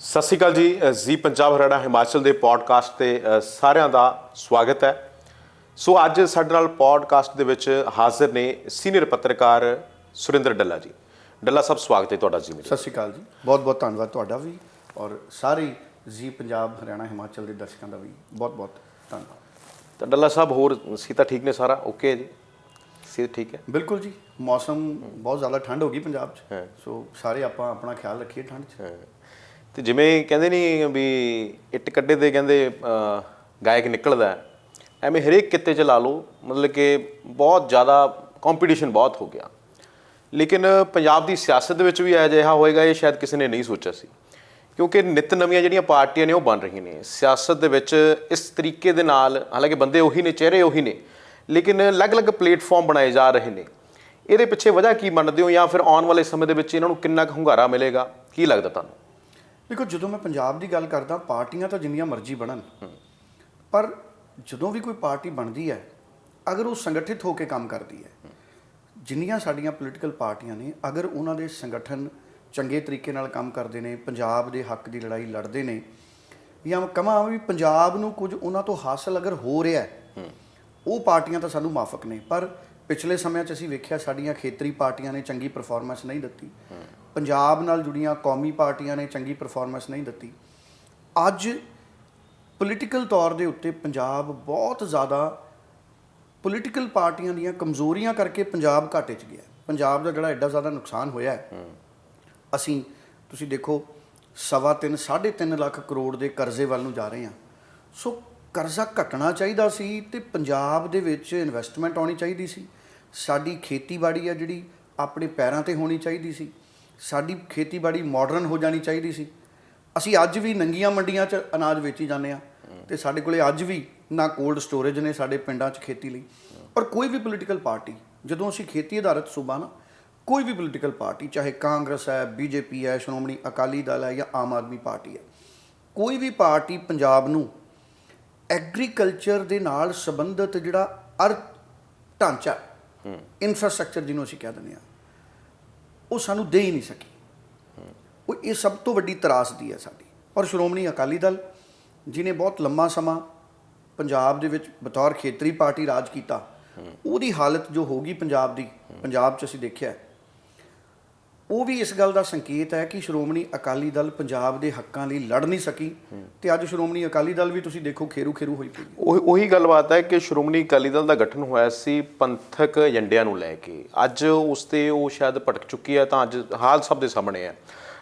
ਸਤਿ ਸ਼੍ਰੀ ਅਕਾਲ ਜੀ ਜ਼ੀ ਪੰਜਾਬ ਹਰਿਆਣਾ ਹਿਮਾਚਲ ਦੇ ਪੋਡਕਾਸਟ ਤੇ ਸਾਰਿਆਂ ਦਾ ਸਵਾਗਤ ਹੈ। ਸੋ ਅੱਜ ਸਾਡੇ ਨਾਲ ਪੋਡਕਾਸਟ ਦੇ ਵਿੱਚ ਹਾਜ਼ਰ ਨੇ ਸੀਨੀਅਰ ਪੱਤਰਕਾਰ ਸੁਰਿੰਦਰ ਡੱਲਾ ਜੀ। ਡੱਲਾ ਸਾਹਿਬ ਸਵਾਗਤ ਹੈ ਤੁਹਾਡਾ ਜੀ ਮੇਰੇ ਸਤਿ ਸ਼੍ਰੀ ਅਕਾਲ ਜੀ। ਬਹੁਤ ਬਹੁਤ ਧੰਨਵਾਦ ਤੁਹਾਡਾ ਵੀ ਔਰ ਸਾਰੇ ਜੀ ਪੰਜਾਬ ਹਰਿਆਣਾ ਹਿਮਾਚਲ ਦੇ ਦਰਸ਼ਕਾਂ ਦਾ ਵੀ ਬਹੁਤ ਬਹੁਤ ਧੰਨਵਾਦ। ਤਾਂ ਡੱਲਾ ਸਾਹਿਬ ਹੋਰ ਸੀਤਾ ਠੀਕ ਨੇ ਸਾਰਾ? ਓਕੇ ਹੈ ਜੀ? ਸਿਹਤ ਠੀਕ ਹੈ? ਬਿਲਕੁਲ ਜੀ। ਮੌਸਮ ਬਹੁਤ ਜ਼ਿਆਦਾ ਠੰਡ ਹੋ ਗਈ ਪੰਜਾਬ 'ਚ। ਸੋ ਸਾਰੇ ਆਪਾਂ ਆਪਣਾ ਖਿਆਲ ਰੱਖੀਏ ਠੰਡ 'ਚ। ਤੇ ਜਿਵੇਂ ਕਹਿੰਦੇ ਨਹੀਂ ਵੀ ਇੱਟ ਕੱਢੇ ਦੇ ਕਹਿੰਦੇ ਗਾਇਕ ਨਿਕਲਦਾ ਐਵੇਂ ਹਰੇਕ ਕਿੱਤੇ ਚ ਲਾ ਲਓ, ਮਤਲਬ ਕਿ ਬਹੁਤ ਜ਼ਿਆਦਾ ਕੰਪੀਟੀਸ਼ਨ ਬਹੁਤ ਹੋ ਗਿਆ। ਲੇਕਿਨ ਪੰਜਾਬ ਦੀ ਸਿਆਸਤ ਦੇ ਵਿੱਚ ਵੀ ਅਜਿਹਾ ਹੋਏਗਾ, ਇਹ ਸ਼ਾਇਦ ਕਿਸੇ ਨੇ ਨਹੀਂ ਸੋਚਿਆ ਸੀ। ਕਿਉਂਕਿ ਨਿਤ ਨਵੀਆਂ ਜਿਹੜੀਆਂ ਪਾਰਟੀਆਂ ਨੇ ਉਹ ਬਣ ਰਹੀਆਂ ਨੇ। ਸਿਆਸਤ ਦੇ ਵਿੱਚ ਇਸ ਤਰੀਕੇ ਦੇ ਨਾਲ, ਹਾਲਾਂਕਿ ਬੰਦੇ ਉਹੀ ਨੇ, ਚਿਹਰੇ ਉਹੀ ਨੇ, ਲੇਕਿਨ ਅਲੱਗ-ਅਲੱਗ ਪਲੇਟਫਾਰਮ ਬਣਾਏ ਜਾ ਰਹੇ ਨੇ। ਇਹਦੇ ਪਿੱਛੇ ਵਜ੍ਹਾ ਕੀ ਮੰਨਦੇ ਹੋ ਜਾਂ ਫਿਰ ਆਉਣ ਵਾਲੇ ਸਮੇਂ ਦੇ ਵਿੱਚ ਇਹਨਾਂ ਨੂੰ ਕਿੰਨਾ ਕੁ ਹੁੰਗਾਰਾ ਮਿਲੇਗਾ? ਕੀ ਲੱਗਦਾ ਤੁਹਾਨੂੰ? ਦੇਖੋ, ਜਦੋਂ ਮੈਂ ਪੰਜਾਬ ਦੀ ਗੱਲ ਕਰਦਾ, ਪਾਰਟੀਆਂ ਤਾਂ ਜਿੰਨੀਆਂ ਮਰਜ਼ੀ ਬਣਨ, ਪਰ ਜਦੋਂ ਵੀ ਕੋਈ ਪਾਰਟੀ ਬਣਦੀ ਹੈ, ਅਗਰ ਉਹ ਸੰਗਠਿਤ ਹੋ ਕੇ ਕੰਮ ਕਰਦੀ ਹੈ, ਜਿੰਨੀਆਂ ਸਾਡੀਆਂ ਪੋਲੀਟੀਕਲ ਪਾਰਟੀਆਂ ਨੇ, ਅਗਰ ਉਹਨਾਂ ਦੇ ਸੰਗਠਨ ਚੰਗੇ ਤਰੀਕੇ ਨਾਲ ਕੰਮ ਕਰਦੇ ਨੇ, ਪੰਜਾਬ ਦੇ ਹੱਕ ਦੀ ਲੜਾਈ ਲੜਦੇ ਨੇ, ਜਾਂ ਕਹਾਂ ਵੀ ਪੰਜਾਬ ਨੂੰ ਕੁਝ ਉਹਨਾਂ ਤੋਂ ਹਾਸਲ ਅਗਰ ਹੋ ਰਿਹਾ ਹੈ, ਉਹ ਪਾਰਟੀਆਂ ਤਾਂ ਸਾਨੂੰ ਮਾਫਕ ਨੇ, ਪਰ ਪਿਛਲੇ ਸਮਿਆਂ 'ਚ ਅਸੀਂ ਵੇਖਿਆ ਸਾਡੀਆਂ ਖੇਤਰੀ ਪਾਰਟੀਆਂ ਨੇ ਚੰਗੀ ਪਰਫਾਰਮੈਂਸ ਨਹੀਂ ਦਿੱਤੀ। ਪੰਜਾਬ ਨਾਲ ਜੁੜੀਆਂ ਕੌਮੀ ਪਾਰਟੀਆਂ ਨੇ ਚੰਗੀ ਪਰਫਾਰਮੈਂਸ ਨਹੀਂ ਦਿੱਤੀ। ਅੱਜ ਪੋਲੀਟੀਕਲ ਤੌਰ ਦੇ ਉੱਤੇ ਪੰਜਾਬ ਬਹੁਤ ਜ਼ਿਆਦਾ ਪੋਲੀਟੀਕਲ ਪਾਰਟੀਆਂ ਦੀਆਂ ਕਮਜ਼ੋਰੀਆਂ ਕਰਕੇ ਪੰਜਾਬ ਘਾਟੇ 'ਚ ਗਿਆ। ਪੰਜਾਬ ਦਾ ਜਿਹੜਾ ਐਡਾ ਜ਼ਿਆਦਾ ਨੁਕਸਾਨ ਹੋਇਆ ਹੈ। ਅਸੀਂ ਤੁਸੀਂ ਦੇਖੋ ਸਵਾ ਤਿੰਨ ਸਾਢੇ ਤਿੰਨ ਲੱਖ ਕਰੋੜ ਦੇ ਕਰਜ਼ੇ ਵੱਲ ਨੂੰ ਜਾ ਰਹੇ ਹਾਂ। ਸੋ ਕਰਜ਼ਾ ਘਟਣਾ ਚਾਹੀਦਾ ਸੀ ਤੇ ਪੰਜਾਬ ਦੇ ਵਿੱਚ ਇਨਵੈਸਟਮੈਂਟ ਆਉਣੀ ਚਾਹੀਦੀ ਸੀ। ਸਾਡੀ ਖੇਤੀਬਾੜੀ ਆ ਜਿਹੜੀ ਆਪਣੇ ਪੈਰਾਂ ਤੇ ਹੋਣੀ ਚਾਹੀਦੀ ਸੀ। ਸਾਡੀ ਖੇਤੀਬਾੜੀ ਮਾਡਰਨ ਹੋ ਜਾਣੀ ਚਾਹੀਦੀ ਸੀ। ਅਸੀਂ ਅੱਜ ਵੀ ਨੰਗੀਆਂ ਮੰਡੀਆਂ 'ਚ ਅਨਾਜ ਵੇਚੀ ਜਾਂਦੇ ਆ ਤੇ ਸਾਡੇ ਕੋਲੇ ਅੱਜ ਵੀ ਨਾ ਕੋਲਡ ਸਟੋਰੇਜ ਨੇ ਸਾਡੇ ਪਿੰਡਾਂ 'ਚ ਖੇਤੀ ਲਈ। ਪਰ ਕੋਈ ਵੀ ਪੋਲੀਟੀਕਲ ਪਾਰਟੀ ਜਦੋਂ ਅਸੀਂ ਖੇਤੀ ਆਧਾਰਿਤ ਸੂਬਾ ਨਾ ਕੋਈ ਵੀ ਪੋਲੀਟੀਕਲ ਪਾਰਟੀ ਚਾਹੇ ਕਾਂਗਰਸ ਹੈ ਬੀਜੇਪੀ ਹੈ ਸ਼੍ਰੋਮਣੀ ਅਕਾਲੀ ਦਲ ਹੈ ਜਾਂ ਆਮ ਆਦਮੀ ਪਾਰਟੀ ਹੈ ਕੋਈ ਵੀ ਪਾਰਟੀ ਪੰਜਾਬ ਨੂੰ ਐਗਰੀਕਲਚਰ ਦੇ ਨਾਲ ਸੰਬੰਧਿਤ ਜਿਹੜਾ ਅਰਥ ਢਾਂਚਾ ਇਨਫਰਾਸਟ੍ਰਕਚਰ ਜਿਹਨੂੰ ਅਸੀਂ ਕਹਿ ਦਿੰਦੇ ਆ ਉਹ ਸਾਨੂੰ ਦੇ ਹੀ ਨਹੀਂ ਸਕੀ। ਉਹ ਇਹ ਸਭ ਤੋਂ ਵੱਡੀ ਤਰਾਸਦੀ ਹੈ ਸਾਡੀ। ਔਰ ਸ਼੍ਰੋਮਣੀ ਅਕਾਲੀ ਦਲ ਜਿਨੇ ਬਹੁਤ ਲੰਮਾ ਸਮਾਂ ਪੰਜਾਬ ਦੇ ਵਿੱਚ ਬਤੌਰ ਖੇਤਰੀ ਪਾਰਟੀ ਰਾਜ ਕੀਤਾ, ਉਹਦੀ ਹਾਲਤ ਜੋ ਹੋਗੀ ਪੰਜਾਬ ਦੀ, ਪੰਜਾਬ 'ਚ ਅਸੀਂ ਦੇਖਿਆ ਉਹ ਵੀ ਇਸ ਗੱਲ ਦਾ ਸੰਕੇਤ ਹੈ ਕਿ ਸ਼੍ਰੋਮਣੀ ਅਕਾਲੀ ਦਲ ਪੰਜਾਬ ਦੇ ਹੱਕਾਂ ਲਈ ਲੜ ਨਹੀਂ ਸਕੀ ਤੇ ਅੱਜ ਸ਼੍ਰੋਮਣੀ ਅਕਾਲੀ ਦਲ ਵੀ ਤੁਸੀਂ ਦੇਖੋ ਖੇਰੂ ਖੇਰੂ ਹੋਈ ਪਈ ਹੈ। ਉਹ ਉਹੀ ਗੱਲਬਾਤ ਹੈ ਕਿ ਸ਼੍ਰੋਮਣੀ ਅਕਾਲੀ ਦਲ ਦਾ ਗਠਨ ਹੋਇਆ ਸੀ ਪੰਥਕ ਏਜੰਡਿਆਂ ਨੂੰ ਲੈ ਕੇ। ਅੱਜ ਉਸ ਤੇ ਉਹ ਸ਼ਾਇਦ ਭਟਕ ਚੁੱਕੀ ਹੈ ਤਾਂ ਅੱਜ ਹਾਲ ਸਭ ਦੇ ਸਾਹਮਣੇ ਹੈ।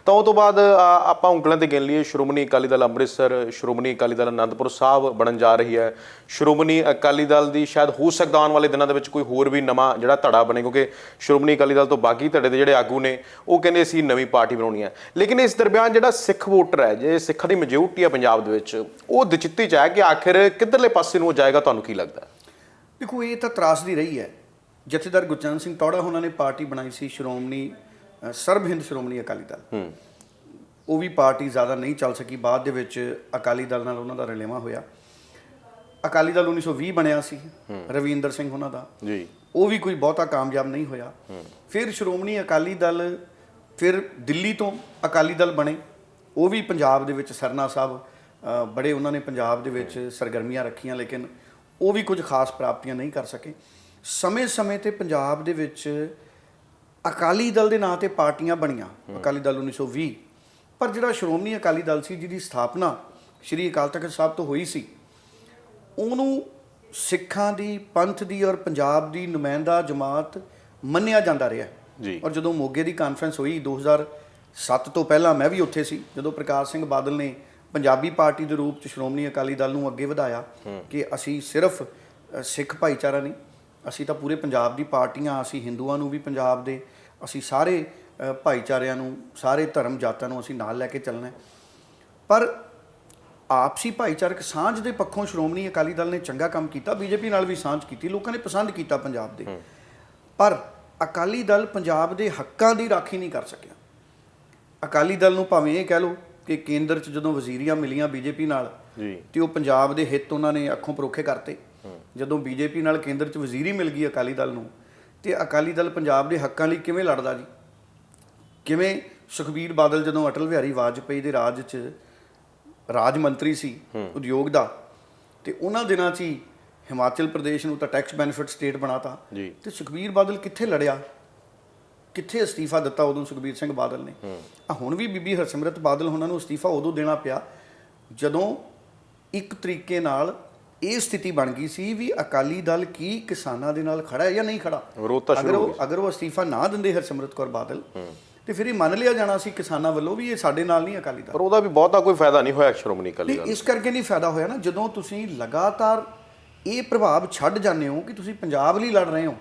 ਤਾਂ ਉਹ ਤੋਂ ਬਾਅਦ ਆਪਾਂ ਉਂਗਲਾਂ ਤੇ ਗਿਣ ਲਈਏ। ਸ਼੍ਰੋਮਣੀ ਅਕਾਲੀ ਦਲ ਅੰਮ੍ਰਿਤਸਰ, ਸ਼੍ਰੋਮਣੀ ਅਕਾਲੀ ਦਲ ਅਨੰਦਪੁਰ ਸਾਹਿਬ ਬਣਨ ਜਾ ਰਹੀ ਹੈ। ਸ਼੍ਰੋਮਣੀ ਅਕਾਲੀ ਦਲ ਦੀ ਸ਼ਾਇਦ ਹੋ ਸਕਦਾ ਆਉਣ ਵਾਲੇ ਦਿਨਾਂ ਦੇ ਵਿੱਚ ਕੋਈ ਹੋਰ ਵੀ ਨਵਾਂ ਜਿਹੜਾ ਧੜਾ ਬਣੇ, ਕਿਉਂਕਿ ਸ਼੍ਰੋਮਣੀ ਅਕਾਲੀ ਦਲ ਤੋਂ ਬਾਕੀ ਧੜੇ ਦੇ ਜਿਹੜੇ ਆਗੂ ਨੇ, ਉਹ ਕਹਿੰਦੇ ਅਸੀਂ ਨਵੀਂ ਪਾਰਟੀ ਬਣਾਉਣੀ ਹੈ। ਲੇਕਿਨ ਇਸ ਦਰਮਿਆਨ ਜਿਹੜਾ ਸਿੱਖ ਵੋਟਰ ਹੈ, ਜੇ ਸਿੱਖਾਂ ਦੀ ਮੈਜੋਰਟੀ ਹੈ ਪੰਜਾਬ ਦੇ ਵਿੱਚ, ਉਹ ਦਚਿੱਤੀ ਚ ਹੈ ਕਿ ਆਖਿਰ ਕਿੱਧਰਲੇ ਪਾਸੇ ਨੂੰ ਉਹ ਜਾਏਗਾ, ਤੁਹਾਨੂੰ ਕੀ ਲੱਗਦਾ? ਦੇਖੋ, ਇਹ ਤਾਂ ਤਰਾਸਦੀ ਰਹੀ ਹੈ। ਜਥੇਦਾਰ ਗੁਰਚਰਨ ਸਿੰਘ ਟੌੜਾ ਉਹਨਾਂ ਨੇ ਪਾਰਟੀ ਬਣਾਈ ਸੀ ਸ਼੍ਰੋਮਣੀ ਸਰਬ ਹਿੰਦ ਸ਼੍ਰੋਮਣੀ ਅਕਾਲੀ ਦਲ। ਹੂੰ। ਉਹ ਵੀ ਪਾਰਟੀ ਜ਼ਿਆਦਾ ਨਹੀਂ ਚੱਲ ਸਕੀ। ਬਾਅਦ ਦੇ ਵਿੱਚ ਅਕਾਲੀ ਦਲ ਨਾਲ ਉਹਨਾਂ ਦਾ ਰਲੇਵਾਂ ਹੋਇਆ। ਅਕਾਲੀ ਦਲ 1920 ਬਣਿਆ ਸੀ। ਰਵਿੰਦਰ ਸਿੰਘ ਉਹਨਾਂ ਦਾ। ਜੀ। ਉਹ ਵੀ ਕੋਈ ਬਹੁਤਾ ਕਾਮਯਾਬ ਨਹੀਂ ਹੋਇਆ। ਫਿਰ ਸ਼੍ਰੋਮਣੀ ਅਕਾਲੀ ਦਲ ਫਿਰ ਦਿੱਲੀ ਤੋਂ ਅਕਾਲੀ ਦਲ ਬਣੇ। ਉਹ ਵੀ ਪੰਜਾਬ ਦੇ ਵਿੱਚ ਸਰਨਾ ਸਾਹਿਬ ਬੜੇ ਉਹਨਾਂ ਨੇ ਪੰਜਾਬ ਦੇ ਵਿੱਚ ਸਰਗਰਮੀਆਂ ਰੱਖੀਆਂ ਲੇਕਿਨ ਉਹ ਵੀ ਕੁਝ ਖਾਸ ਪ੍ਰਾਪਤੀਆਂ ਨਹੀਂ ਕਰ ਸਕੇ। ਸਮੇਂ-ਸਮੇਂ ਤੇ ਪੰਜਾਬ ਦੇ ਵਿੱਚ ਅਕਾਲੀ ਦਲ ਦੇ ਨਾਂ ਤੇ ਪਾਰਟੀਆਂ ਬਣੀਆਂ ਅਕਾਲੀ ਦਲ 1920 ਪਰ ਜਿਹੜਾ ਸ਼੍ਰੋਮਣੀ ਅਕਾਲੀ ਦਲ ਸੀ ਜਿਹਦੀ ਸਥਾਪਨਾ ਸ਼੍ਰੀ ਅਕਾਲ ਤਖਤ ਸਾਹਿਬ ਤੋਂ ਹੋਈ ਸੀ ਉਹਨੂੰ ਸਿੱਖਾਂ ਦੀ ਪੰਥ ਦੀ ਔਰ ਪੰਜਾਬ ਦੀ ਨੁਮਾਇੰਦਾ ਜਮਾਤ ਮੰਨਿਆ ਜਾਂਦਾ ਰਿਹਾ। ਜੀ। ਔਰ ਜਦੋਂ ਮੋਗੇ ਦੀ ਕਾਨਫਰੰਸ ਹੋਈ 2007 ਤੋਂ ਪਹਿਲਾਂ ਮੈਂ ਵੀ ਉੱਥੇ ਸੀ ਜਦੋਂ ਪ੍ਰਕਾਸ਼ ਸਿੰਘ ਬਾਦਲ ਨੇ ਪੰਜਾਬੀ ਪਾਰਟੀ ਦੇ ਰੂਪ ਚ ਸ਼੍ਰੋਮਣੀ ਅਕਾਲੀ ਦਲ ਨੂੰ ਅੱਗੇ ਵਧਾਇਆ ਕਿ ਅਸੀਂ ਸਿਰਫ ਸਿੱਖ ਭਾਈਚਾਰਾ ਨਹੀਂ ਅਸੀਂ ਤਾਂ ਪੂਰੇ ਪੰਜਾਬ ਦੀ ਪਾਰਟੀਆਂ ਅਸੀਂ ਹਿੰਦੂਆਂ ਨੂੰ ਵੀ ਪੰਜਾਬ ਦੇ ਅਸੀਂ ਸਾਰੇ ਭਾਈਚਾਰਿਆਂ ਨੂੰ ਸਾਰੇ ਧਰਮ ਜਾਤਾਂ ਨੂੰ ਅਸੀਂ ਨਾਲ ਲੈ ਕੇ ਚੱਲਣਾ ਪਰ ਆਪਸੀ ਭਾਈਚਾਰਕ ਸਾਂਝ ਦੇ ਪੱਖੋਂ ਸ਼੍ਰੋਮਣੀ ਅਕਾਲੀ ਦਲ ਨੇ ਚੰਗਾ ਕੰਮ ਕੀਤਾ ਬੀਜੇਪੀ ਨਾਲ ਵੀ ਸਾਂਝ ਕੀਤੀ ਲੋਕਾਂ ਨੇ ਪਸੰਦ ਕੀਤਾ ਪੰਜਾਬ ਦੇ। ਪਰ ਅਕਾਲੀ ਦਲ ਪੰਜਾਬ ਦੇ ਹੱਕਾਂ ਦੀ ਰਾਖੀ ਨਹੀਂ ਕਰ ਸਕਿਆ। ਅਕਾਲੀ ਦਲ ਨੂੰ ਭਾਵੇਂ ਇਹ ਕਹਿ ਲਓ ਕਿ ਕੇਂਦਰ 'ਚ ਜਦੋਂ ਵਜ਼ੀਰੀਆਂ ਮਿਲੀਆਂ ਬੀਜੇਪੀ ਨਾਲ ਜੀ। ਤੇ ਉਹ ਪੰਜਾਬ ਦੇ ਹਿੱਤ ਉਹਨਾਂ ਨੇ ਅੱਖੋਂ ਪਰੋਖੇ ਕਰਤੇ। ਜਦੋਂ ਬੀਜੇਪੀ ਨਾਲ ਕੇਂਦਰ 'ਚ ਵਜ਼ੀਰੀ ਮਿਲ ਗਈ ਅਕਾਲੀ ਦਲ ਨੂੰ ਤੇ ਅਕਾਲੀ ਦਲ ਪੰਜਾਬ ਦੇ ਹੱਕਾਂ ਲਈ ਕਿਵੇਂ ਲੜਦਾ ਜੀ? ਕਿਵੇਂ ਸੁਖਬੀਰ ਬਾਦਲ ਜਦੋਂ ਅਟਲ ਬਿਹਾਰੀ ਵਾਜਪੇਈ ਦੇ ਰਾਜ 'ਚ ਰਾਜ ਮੰਤਰੀ ਸੀ ਉਦਯੋਗ ਦਾ ਤੇ ਉਹਨਾਂ ਦਿਨਾਂ 'ਚ ਹੀ ਹਿਮਾਚਲ ਪ੍ਰਦੇਸ਼ ਨੂੰ ਤਾਂ ਟੈਕਸ ਬੈਨੀਫਿਟ ਸਟੇਟ ਬਣਾਤਾ। ਤੇ ਸੁਖਬੀਰ ਬਾਦਲ ਕਿੱਥੇ ਲੜਿਆ? ਕਿੱਥੇ ਅਸਤੀਫਾ ਦਿੱਤਾ ਉਦੋਂ ਸੁਖਬੀਰ ਸਿੰਘ ਬਾਦਲ ਨੇ? ਆ ਹੁਣ ਵੀ ਬੀਬੀ ਹਰਸਿਮਰਤ ਬਾਦਲ ਉਹਨਾਂ ਨੂੰ ਅਸਤੀਫਾ ਉਦੋਂ ਦੇਣਾ ਪਿਆ ਜਦੋਂ ਇੱਕ ਤਰੀਕੇ ਨਾਲ ਇਹ ਸਥਿਤੀ ਬਣ ਗਈ ਸੀ ਵੀ ਅਕਾਲੀ ਦਲ ਕੀ ਕਿਸਾਨਾਂ ਦੇ ਨਾਲ ਖੜਾ ਹੈ ਜਾਂ ਨਹੀਂ ਖੜਾ। ਅਗਰ ਉਹ ਅਗਰ ਉਹ ਅਸਤੀਫਾ ਨਾ ਦਿੰਦੇ ਹਰਸਿਮਰਤ ਕੌਰ ਬਾਦਲ ਤੇ ਫਿਰ ਇਹ ਮੰਨ ਲਿਆ ਜਾਣਾ ਸੀ ਕਿਸਾਨਾਂ ਵੱਲੋਂ ਵੀ ਇਹ ਸਾਡੇ ਨਾਲ ਨਹੀਂ ਅਕਾਲੀ ਦਲ। ਪਰ ਉਹਦਾ ਵੀ ਬਹੁਤਾ ਕੋਈ ਫਾਇਦਾ ਨਹੀਂ ਹੋਇਆ ਸ਼੍ਰੋਮਣੀ ਅਕਾਲੀ ਦਲ ਇਸ ਕਰਕੇ ਨਹੀਂ ਫਾਇਦਾ ਹੋਇਆ ਨਾ ਜਦੋਂ ਤੁਸੀਂ ਲਗਾਤਾਰ ਇਹ ਪ੍ਰਭਾਵ ਛੱਡ ਜਾਂਦੇ ਹੋ ਕਿ ਤੁਸੀਂ ਪੰਜਾਬ ਲਈ ਲੜ ਰਹੇ ਹੋ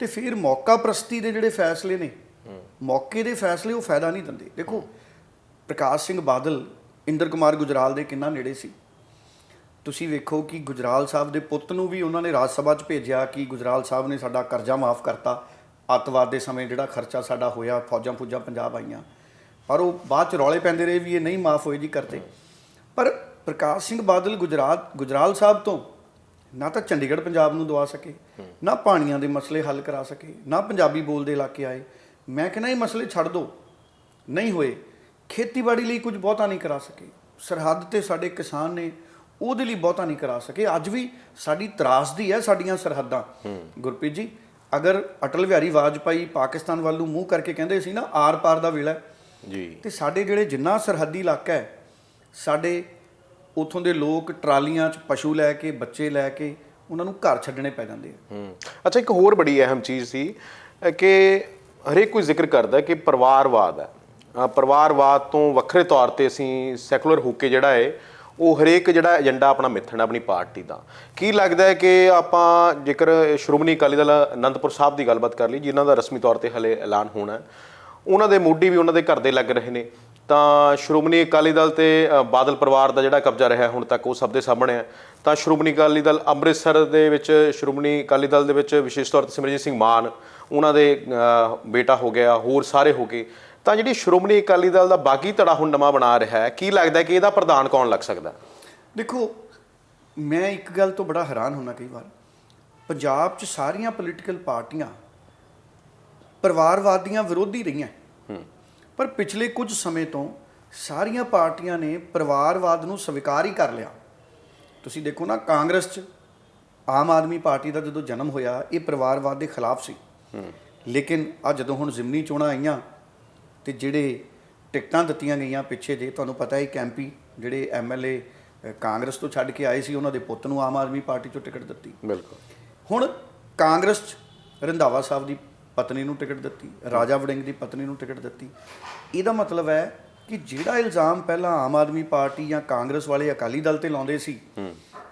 ਤੇ ਫਿਰ ਮੌਕਾ ਪ੍ਰਸਤੀ ਦੇ ਜਿਹੜੇ ਫੈਸਲੇ ਨੇ ਮੌਕੇ ਦੇ ਫੈਸਲੇ ਉਹ ਫਾਇਦਾ ਨਹੀਂ ਦਿੰਦੇ। ਦੇਖੋ ਪ੍ਰਕਾਸ਼ ਸਿੰਘ ਬਾਦਲ ਇੰਦਰ ਕੁਮਾਰ ਗੁਜਰਾਲ ਦੇ ਕਿੰਨਾ ਨੇੜੇ ਸੀ। ਤੁਸੀਂ ਵੇਖੋ ਕਿ ਗੁਜਰਾਲ ਸਾਹਿਬ ਦੇ ਪੁੱਤ ਨੂੰ ਵੀ ਉਹਨਾਂ ਨੇ ਰਾਜ ਸਭਾ 'ਚ ਭੇਜਿਆ ਕਿ ਗੁਜਰਾਲ ਸਾਹਿਬ ਨੇ ਸਾਡਾ ਕਰਜ਼ਾ ਮਾਫ ਕਰਤਾ। ਅੱਤਵਾਦ ਦੇ ਸਮੇਂ ਜਿਹੜਾ ਖਰਚਾ ਸਾਡਾ ਹੋਇਆ, ਫੌਜਾਂ ਫੂਜਾਂ ਪੰਜਾਬ ਆਈਆਂ। ਪਰ ਉਹ ਬਾਅਦ 'ਚ ਰੌਲੇ ਪੈਂਦੇ ਰਹੇ ਵੀ ਇਹ ਨਹੀਂ ਮਾਫ ਹੋਏ ਜੀ ਕਰਤੇ ਪਰ ਪ੍ਰਕਾਸ਼ ਸਿੰਘ ਬਾਦਲ ਗੁਜਰਾਤ ਗੁਜਰਾਲ ਸਾਹਿਬ ਤੋਂ ਨਾ ਤਾਂ ਚੰਡੀਗੜ੍ਹ ਪੰਜਾਬ ਨੂੰ ਦਵਾ ਸਕੇ, ਨਾ ਪਾਣੀਆਂ ਦੇ ਮਸਲੇ ਹੱਲ ਕਰਾ ਸਕੇ, ਨਾ ਪੰਜਾਬੀ ਬੋਲਦੇ ਇਲਾਕੇ ਆਏ। ਮੈਂ ਕਹਿੰਦਾ ਇਹ ਮਸਲੇ ਛੱਡ ਦਿਓ ਨਹੀਂ ਹੋਏ। ਖੇਤੀਬਾੜੀ ਲਈ ਕੁਝ ਬਹੁਤਾ ਨਹੀਂ ਕਰਾ ਸਕੇ। ਸਰਹੱਦ ਤੇ ਸਾਡੇ ਕਿਸਾਨ ਨੇ ਉਹਦੇ ਲਈ ਬਹੁਤਾ ਨਹੀਂ ਕਰਾ ਸਕੇ। ਅੱਜ ਵੀ ਸਾਡੀ ਤਰਾਸਦੀ ਹੈ ਸਾਡੀਆਂ ਸਰਹੱਦਾਂ। ਗੁਰਪ੍ਰੀਤ ਜੀ ਅਗਰ ਅਟਲ ਬਿਹਾਰੀ ਵਾਜਪਾਈ ਪਾਕਿਸਤਾਨ ਵੱਲ ਨੂੰ ਮੂੰਹ ਕਰਕੇ ਕਹਿੰਦੇ ਸੀ ਨਾ ਆਰ ਪਾਰ ਦਾ ਵੇਲਾ ਜੀ। ਤੇ ਸਾਡੇ ਜਿਹੜੇ ਜਿੰਨਾ ਸਰਹੱਦੀ ਇਲਾਕਾ ਹੈ ਸਾਡੇ ਉਥੋਂ ਦੇ ਲੋਕ ਟਰਾਲੀਆਂ 'ਚ ਪਸ਼ੂ ਲੈ ਕੇ ਬੱਚੇ ਲੈ ਕੇ ਉਹਨਾਂ ਨੂੰ ਘਰ ਛੱਡਣੇ ਪੈ ਜਾਂਦੇ ਆ। ਹੂੰ। ਅੱਛਾ ਇੱਕ ਹੋਰ ਬੜੀ ਅਹਿਮ ਚੀਜ਼ ਸੀ ਕਿ ਹਰੇਕ ਕੋਈ ਜ਼ਿਕਰ ਕਰਦਾ ਕਿ ਪਰਿਵਾਰਵਾਦ ਹੈ। ਪਰਿਵਾਰਵਾਦ ਤੋਂ ਵੱਖਰੇ ਤੌਰ ਤੇ ਅਸੀਂ ਸੈਕੂਲਰ ਹੋ ਕੇ ਜਿਹੜਾ ਹੈ ਉਹ ਹਰੇਕ ਜਿਹੜਾ ਏਜੰਡਾ ਆਪਣਾ ਮਿੱਥਣ ਆਪਣੀ ਪਾਰਟੀ ਦਾ। ਕੀ ਲੱਗਦਾ ਹੈ ਕਿ ਆਪਾਂ ਜੇਕਰ ਸ਼੍ਰੋਮਣੀ ਅਕਾਲੀ ਦਲ ਅਨੰਦਪੁਰ ਸਾਹਿਬ ਦੀ ਗੱਲਬਾਤ ਕਰ ਲਈ, ਜਿਨ੍ਹਾਂ ਦਾ ਰਸਮੀ ਤੌਰ ਤੇ ਹਲੇ ਐਲਾਨ ਹੋਣਾ ਉਹਨਾਂ ਦੇ ਮੋਢੀ ਵੀ ਉਹਨਾਂ ਦੇ ਘਰ ਦੇ ਲੱਗ ਰਹੇ ਨੇ। ਤਾਂ ਸ਼੍ਰੋਮਣੀ ਅਕਾਲੀ ਦਲ ਤੇ ਬਾਦਲ ਪਰਿਵਾਰ ਦਾ ਜਿਹੜਾ ਕਬਜ਼ਾ ਰਿਹਾ ਹੁਣ ਤੱਕ, ਉਹ ਸਭ ਦੇ ਸਾਹਮਣੇ ਹੈ। ਤਾਂ ਸ਼੍ਰੋਮਣੀ ਅਕਾਲੀ ਦਲ ਅੰਮ੍ਰਿਤਸਰ ਦੇ ਵਿੱਚ, ਸ਼੍ਰੋਮਣੀ ਅਕਾਲੀ ਦਲ ਦੇ ਵਿੱਚ ਵਿਸ਼ੇਸ਼ ਤੌਰ ਤੇ ਸਿਮਰਜੀਤ ਸਿੰਘ ਮਾਨ, ਉਹਨਾਂ ਦੇ ਬੇਟਾ ਹੋ ਗਿਆ, ਹੋਰ ਸਾਰੇ ਹੋ ਗਏ। ਤਾਂ ਜਿਹੜੀ ਸ਼੍ਰੋਮਣੀ ਅਕਾਲੀ ਦਲ ਦਾ ਬਾਗੀ ਧੜਾ ਹੁਣ ਨਵਾਂ ਬਣਾ ਰਿਹਾ ਹੈ ਕੀ ਲੱਗਦਾ ਹੈ ਕਿ ਇਹਦਾ ਪ੍ਰਧਾਨ ਕੌਣ ਲੱਗ ਸਕਦਾ? ਦੇਖੋ ਮੈਂ ਇੱਕ ਗੱਲ ਤੋਂ ਬੜਾ ਹੈਰਾਨ ਹੁੰਦਾ ਕਈ ਵਾਰ। ਪੰਜਾਬ 'ਚ ਸਾਰੀਆਂ ਪੋਲੀਟੀਕਲ ਪਾਰਟੀਆਂ ਪਰਿਵਾਰਵਾਦੀਆਂ ਵਿਰੋਧੀ ਰਹੀਆਂ। ਪਰ ਪਿਛਲੇ ਕੁਝ ਸਮੇਂ ਤੋਂ ਸਾਰੀਆਂ ਪਾਰਟੀਆਂ ਨੇ ਪਰਿਵਾਰਵਾਦ ਨੂੰ ਸਵੀਕਾਰ ਹੀ ਕਰ ਲਿਆ। ਤੁਸੀਂ ਦੇਖੋ ਨਾ ਕਾਂਗਰਸ 'ਚ ਆਮ ਆਦਮੀ ਪਾਰਟੀ ਦਾ ਜਦੋਂ ਜਨਮ ਹੋਇਆ ਇਹ ਪਰਿਵਾਰਵਾਦ ਦੇ ਖਿਲਾਫ ਸੀ। ਲੇਕਿਨ ਆ ਜਦੋਂ ਹੁਣ ਜ਼ਿਮਨੀ ਚੋਣਾਂ ਆਈਆਂ ਤੇ ਜਿਹੜੇ ਟਿਕਟਾਂ ਦਿੱਤੀਆਂ ਗਈਆਂ ਪਿੱਛੇ ਜੇ ਤੁਹਾਨੂੰ ਪਤਾ ਹੈ ਕੈਂਪੀ ਜਿਹੜੇ ਐਮਐਲਏ ਕਾਂਗਰਸ ਤੋਂ ਛੱਡ ਕੇ ਆਏ ਸੀ ਉਹਨਾਂ ਦੇ ਪੁੱਤ ਨੂੰ ਆਮ ਆਦਮੀ ਪਾਰਟੀ ਚੋਂ ਟਿਕਟ ਦਿੱਤੀ। ਬਿਲਕੁਲ। ਹੁਣ ਕਾਂਗਰਸ 'ਚ ਰੰਧਾਵਾ ਸਾਹਿਬ ਦੀ ਪਤਨੀ ਨੂੰ ਟਿਕਟ ਦਿੱਤੀ ਰਾਜਾ ਵੜਿੰਗ ਦੀ ਪਤਨੀ ਨੂੰ ਟਿਕਟ ਦਿੱਤੀ। ਇਹਦਾ ਮਤਲਬ ਹੈ ਕਿ ਜਿਹੜਾ ਇਲਜ਼ਾਮ ਪਹਿਲਾਂ ਆਮ ਆਦਮੀ ਪਾਰਟੀ ਜਾਂ ਕਾਂਗਰਸ ਵਾਲੇ ਅਕਾਲੀ ਦਲ ਤੇ ਲਾਉਂਦੇ ਸੀ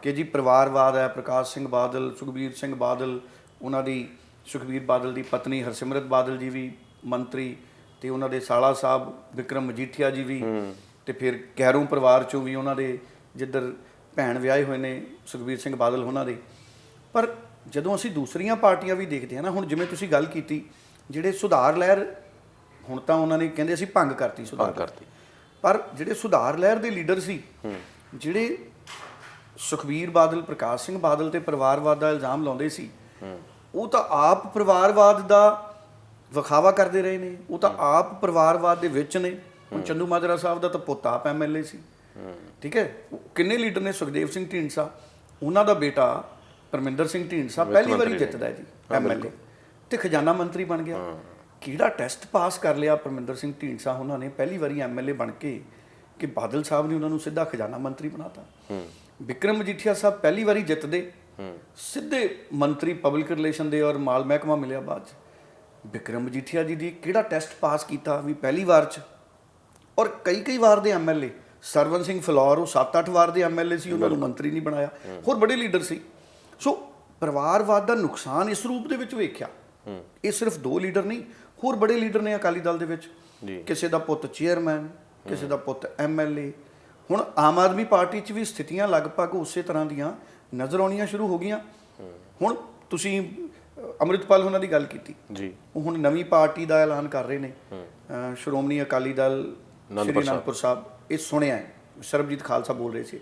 ਕਿ ਜੀ ਪਰਿਵਾਰਵਾਦ ਹੈ ਪ੍ਰਕਾਸ਼ ਸਿੰਘ ਬਾਦਲ ਸੁਖਬੀਰ ਸਿੰਘ ਬਾਦਲ ਉਹਨਾਂ ਦੀ ਸੁਖਬੀਰ ਬਾਦਲ ਦੀ ਪਤਨੀ ਹਰਸਿਮਰਤ ਬਾਦਲ ਜੀ ਵੀ ਮੰਤਰੀ ਤੇ ਉਹਨਾਂ ਦੇ ਸਾਲਾ ਸਾਹਿਬ ਵਿਕਰਮ ਮਜੀਠੀਆ ਜੀ ਵੀ ਤੇ ਫਿਰ ਕੈਰੋਂ ਪਰਿਵਾਰ ਚੋਂ ਵੀ ਉਹਨਾਂ ਦੇ ਜਿੱਧਰ ਭੈਣ ਵਿਆਹੇ ਹੋਏ ਨੇ ਸੁਖਬੀਰ ਸਿੰਘ ਬਾਦਲ ਉਹਨਾਂ ਦੇ। ਪਰ ਜਦੋਂ ਅਸੀਂ ਦੂਸਰੀਆਂ ਪਾਰਟੀਆਂ ਵੀ ਦੇਖਦੇ ਹਾਂ ਨਾ ਹੁਣ ਜਿਵੇਂ ਤੁਸੀਂ ਗੱਲ ਕੀਤੀ ਜਿਹੜੇ ਸੁਧਾਰ ਲਹਿਰ ਹੁਣ ਤਾਂ ਉਹਨਾਂ ਨੇ ਕਹਿੰਦੇ ਅਸੀਂ ਭੰਗ ਕਰਤੀ ਸੁਧਾਰ ਕਰਤੀ। ਪਰ ਜਿਹੜੇ ਸੁਧਾਰ ਲਹਿਰ ਦੇ ਲੀਡਰ ਸੀ ਜਿਹੜੇ ਸੁਖਬੀਰ ਬਾਦਲ ਪ੍ਰਕਾਸ਼ ਸਿੰਘ ਬਾਦਲ ਤੇ ਪਰਿਵਾਰਵਾਦ ਦਾ ਇਲਜ਼ਾਮ ਲਾਉਂਦੇ ਸੀ ਉਹ ਤਾਂ ਆਪ ਪਰਿਵਾਰਵਾਦ ਦਾ ਵਿਖਾਵਾ ਕਰਦੇ ਰਹੇ ਨੇ। ਉਹ ਤਾਂ ਆਪ ਪਰਿਵਾਰਵਾਦ ਦੇ ਵਿੱਚ ਨੇ। ਹੁਣ ਚੰਦੂ ਮਾਜਰਾ ਸਾਹਿਬ ਦਾ ਤਾਂ ਪੁੱਤ ਆਪ ਐਮਐਲਏ ਸੀ। ਠੀਕ ਹੈ? ਕਿੰਨੇ ਲੀਡਰ ਨੇ? ਸੁਖਦੇਵ ਸਿੰਘ ਢੀਂਡਸਾ। ਉਹਨਾਂ ਦਾ ਬੇਟਾ ਪਰਮਿੰਦਰ ਸਿੰਘ ਢੀਂਡਸਾ ਪਹਿਲੀ ਵਾਰੀ ਜਿੱਤਦਾ ਹੈ ਜੀ ਐਮਐਲਏ ਤੇ ਖਜ਼ਾਨਾ ਮੰਤਰੀ ਬਣ ਗਿਆ। ਕਿਹੜਾ ਟੈਸਟ ਪਾਸ ਕਰ ਲਿਆ ਪਰਮਿੰਦਰ ਸਿੰਘ ਢੀਂਡਸਾ? ਉਹਨਾਂ ਨੇ ਪਹਿਲੀ ਵਾਰੀ ਐਮਐਲਏ ਬਣ ਕੇ ਕਿ ਬਾਦਲ ਸਾਹਿਬ ਨੇ ਉਹਨਾਂ ਨੂੰ ਸਿੱਧਾ ਖਜ਼ਾਨਾ ਮੰਤਰੀ ਬਣਾਤਾ। ਵਿਕਰਮ ਮਜੀਠੀਆ ਸਾਹਿਬ ਪਹਿਲੀ ਵਾਰੀ ਜਿੱਤਦੇ। ਸਿੱਧੇ ਮੰਤਰੀ ਪਬਲਿਕ ਰਿਲੇਸ਼ਨ ਦੇ ਔਰ ਮਾਲ ਮਹਿਕਮਾ ਮਿਲਿਆ ਬਾਅਦ ਚ। ਵਿਕਰਮ ਮਜੀਠੀਆ ਜੀ ਦੀ ਕਿਹੜਾ ਟੈਸਟ ਪਾਸ ਕੀਤਾ ਵੀ ਪਹਿਲੀ ਵਾਰ ਚ? ਔਰ ਕਈ ਕਈ ਵਾਰ ਦੇ ਐਮਐਲਏ ਸਰਵਨ ਸਿੰਘ ਫਲੌਰ ਉਹ 7-8 ਵਾਰ ਦੇ ਐਮਐਲਏ ਸੀ ਉਹਨਾਂ ਨੂੰ ਮੰਤਰੀ ਨਹੀਂ ਬਣਾਇਆ। ਹੋਰ ਬੜੇ ਲੀਡਰ ਸੀ। ਸੋ ਪਰਿਵਾਰਵਾਦ ਦਾ ਨੁਕਸਾਨ ਇਸ ਰੂਪ ਦੇ ਵਿੱਚ ਵੇਖਿਆ। ਇਹ ਸਿਰਫ ਦੋ ਲੀਡਰ ਨਹੀਂ ਹੋਰ ਬੜੇ ਲੀਡਰ ਨੇ ਅਕਾਲੀ ਦਲ ਦੇ ਵਿੱਚ। ਕਿਸੇ ਦਾ ਪੁੱਤ ਚੇਅਰਮੈਨ ਕਿਸੇ ਦਾ ਪੁੱਤ ਐਮਐਲਏ ਹੁਣ ਆਮ ਆਦਮੀ ਪਾਰਟੀ 'ਚ ਵੀ ਸਥਿਤੀਆਂ ਲਗਭਗ ਉਸੇ ਤਰ੍ਹਾਂ ਦੀਆਂ ਨਜ਼ਰ ਆਉਣੀਆਂ ਸ਼ੁਰੂ ਹੋ ਗਈਆਂ। ਹੁਣ ਤੁਸੀਂ ਅੰਮ੍ਰਿਤਪਾਲ ਉਹਨਾਂ ਦੀ ਗੱਲ ਕੀਤੀ। ਜੀ। ਉਹ ਹੁਣ ਨਵੀਂ ਪਾਰਟੀ ਦਾ ਐਲਾਨ ਕਰ ਰਹੇ ਨੇ। ਸ਼੍ਰੋਮਣੀ ਅਕਾਲੀ ਦਲ ਸ਼੍ਰੀ ਅਨੰਦਪੁਰ ਸਾਹਿਬ ਇਹ ਸੁਣਿਆ ਹੈ। ਸਰਬਜੀਤ ਖਾਲਸਾ ਬੋਲ ਰਹੇ ਸੀ।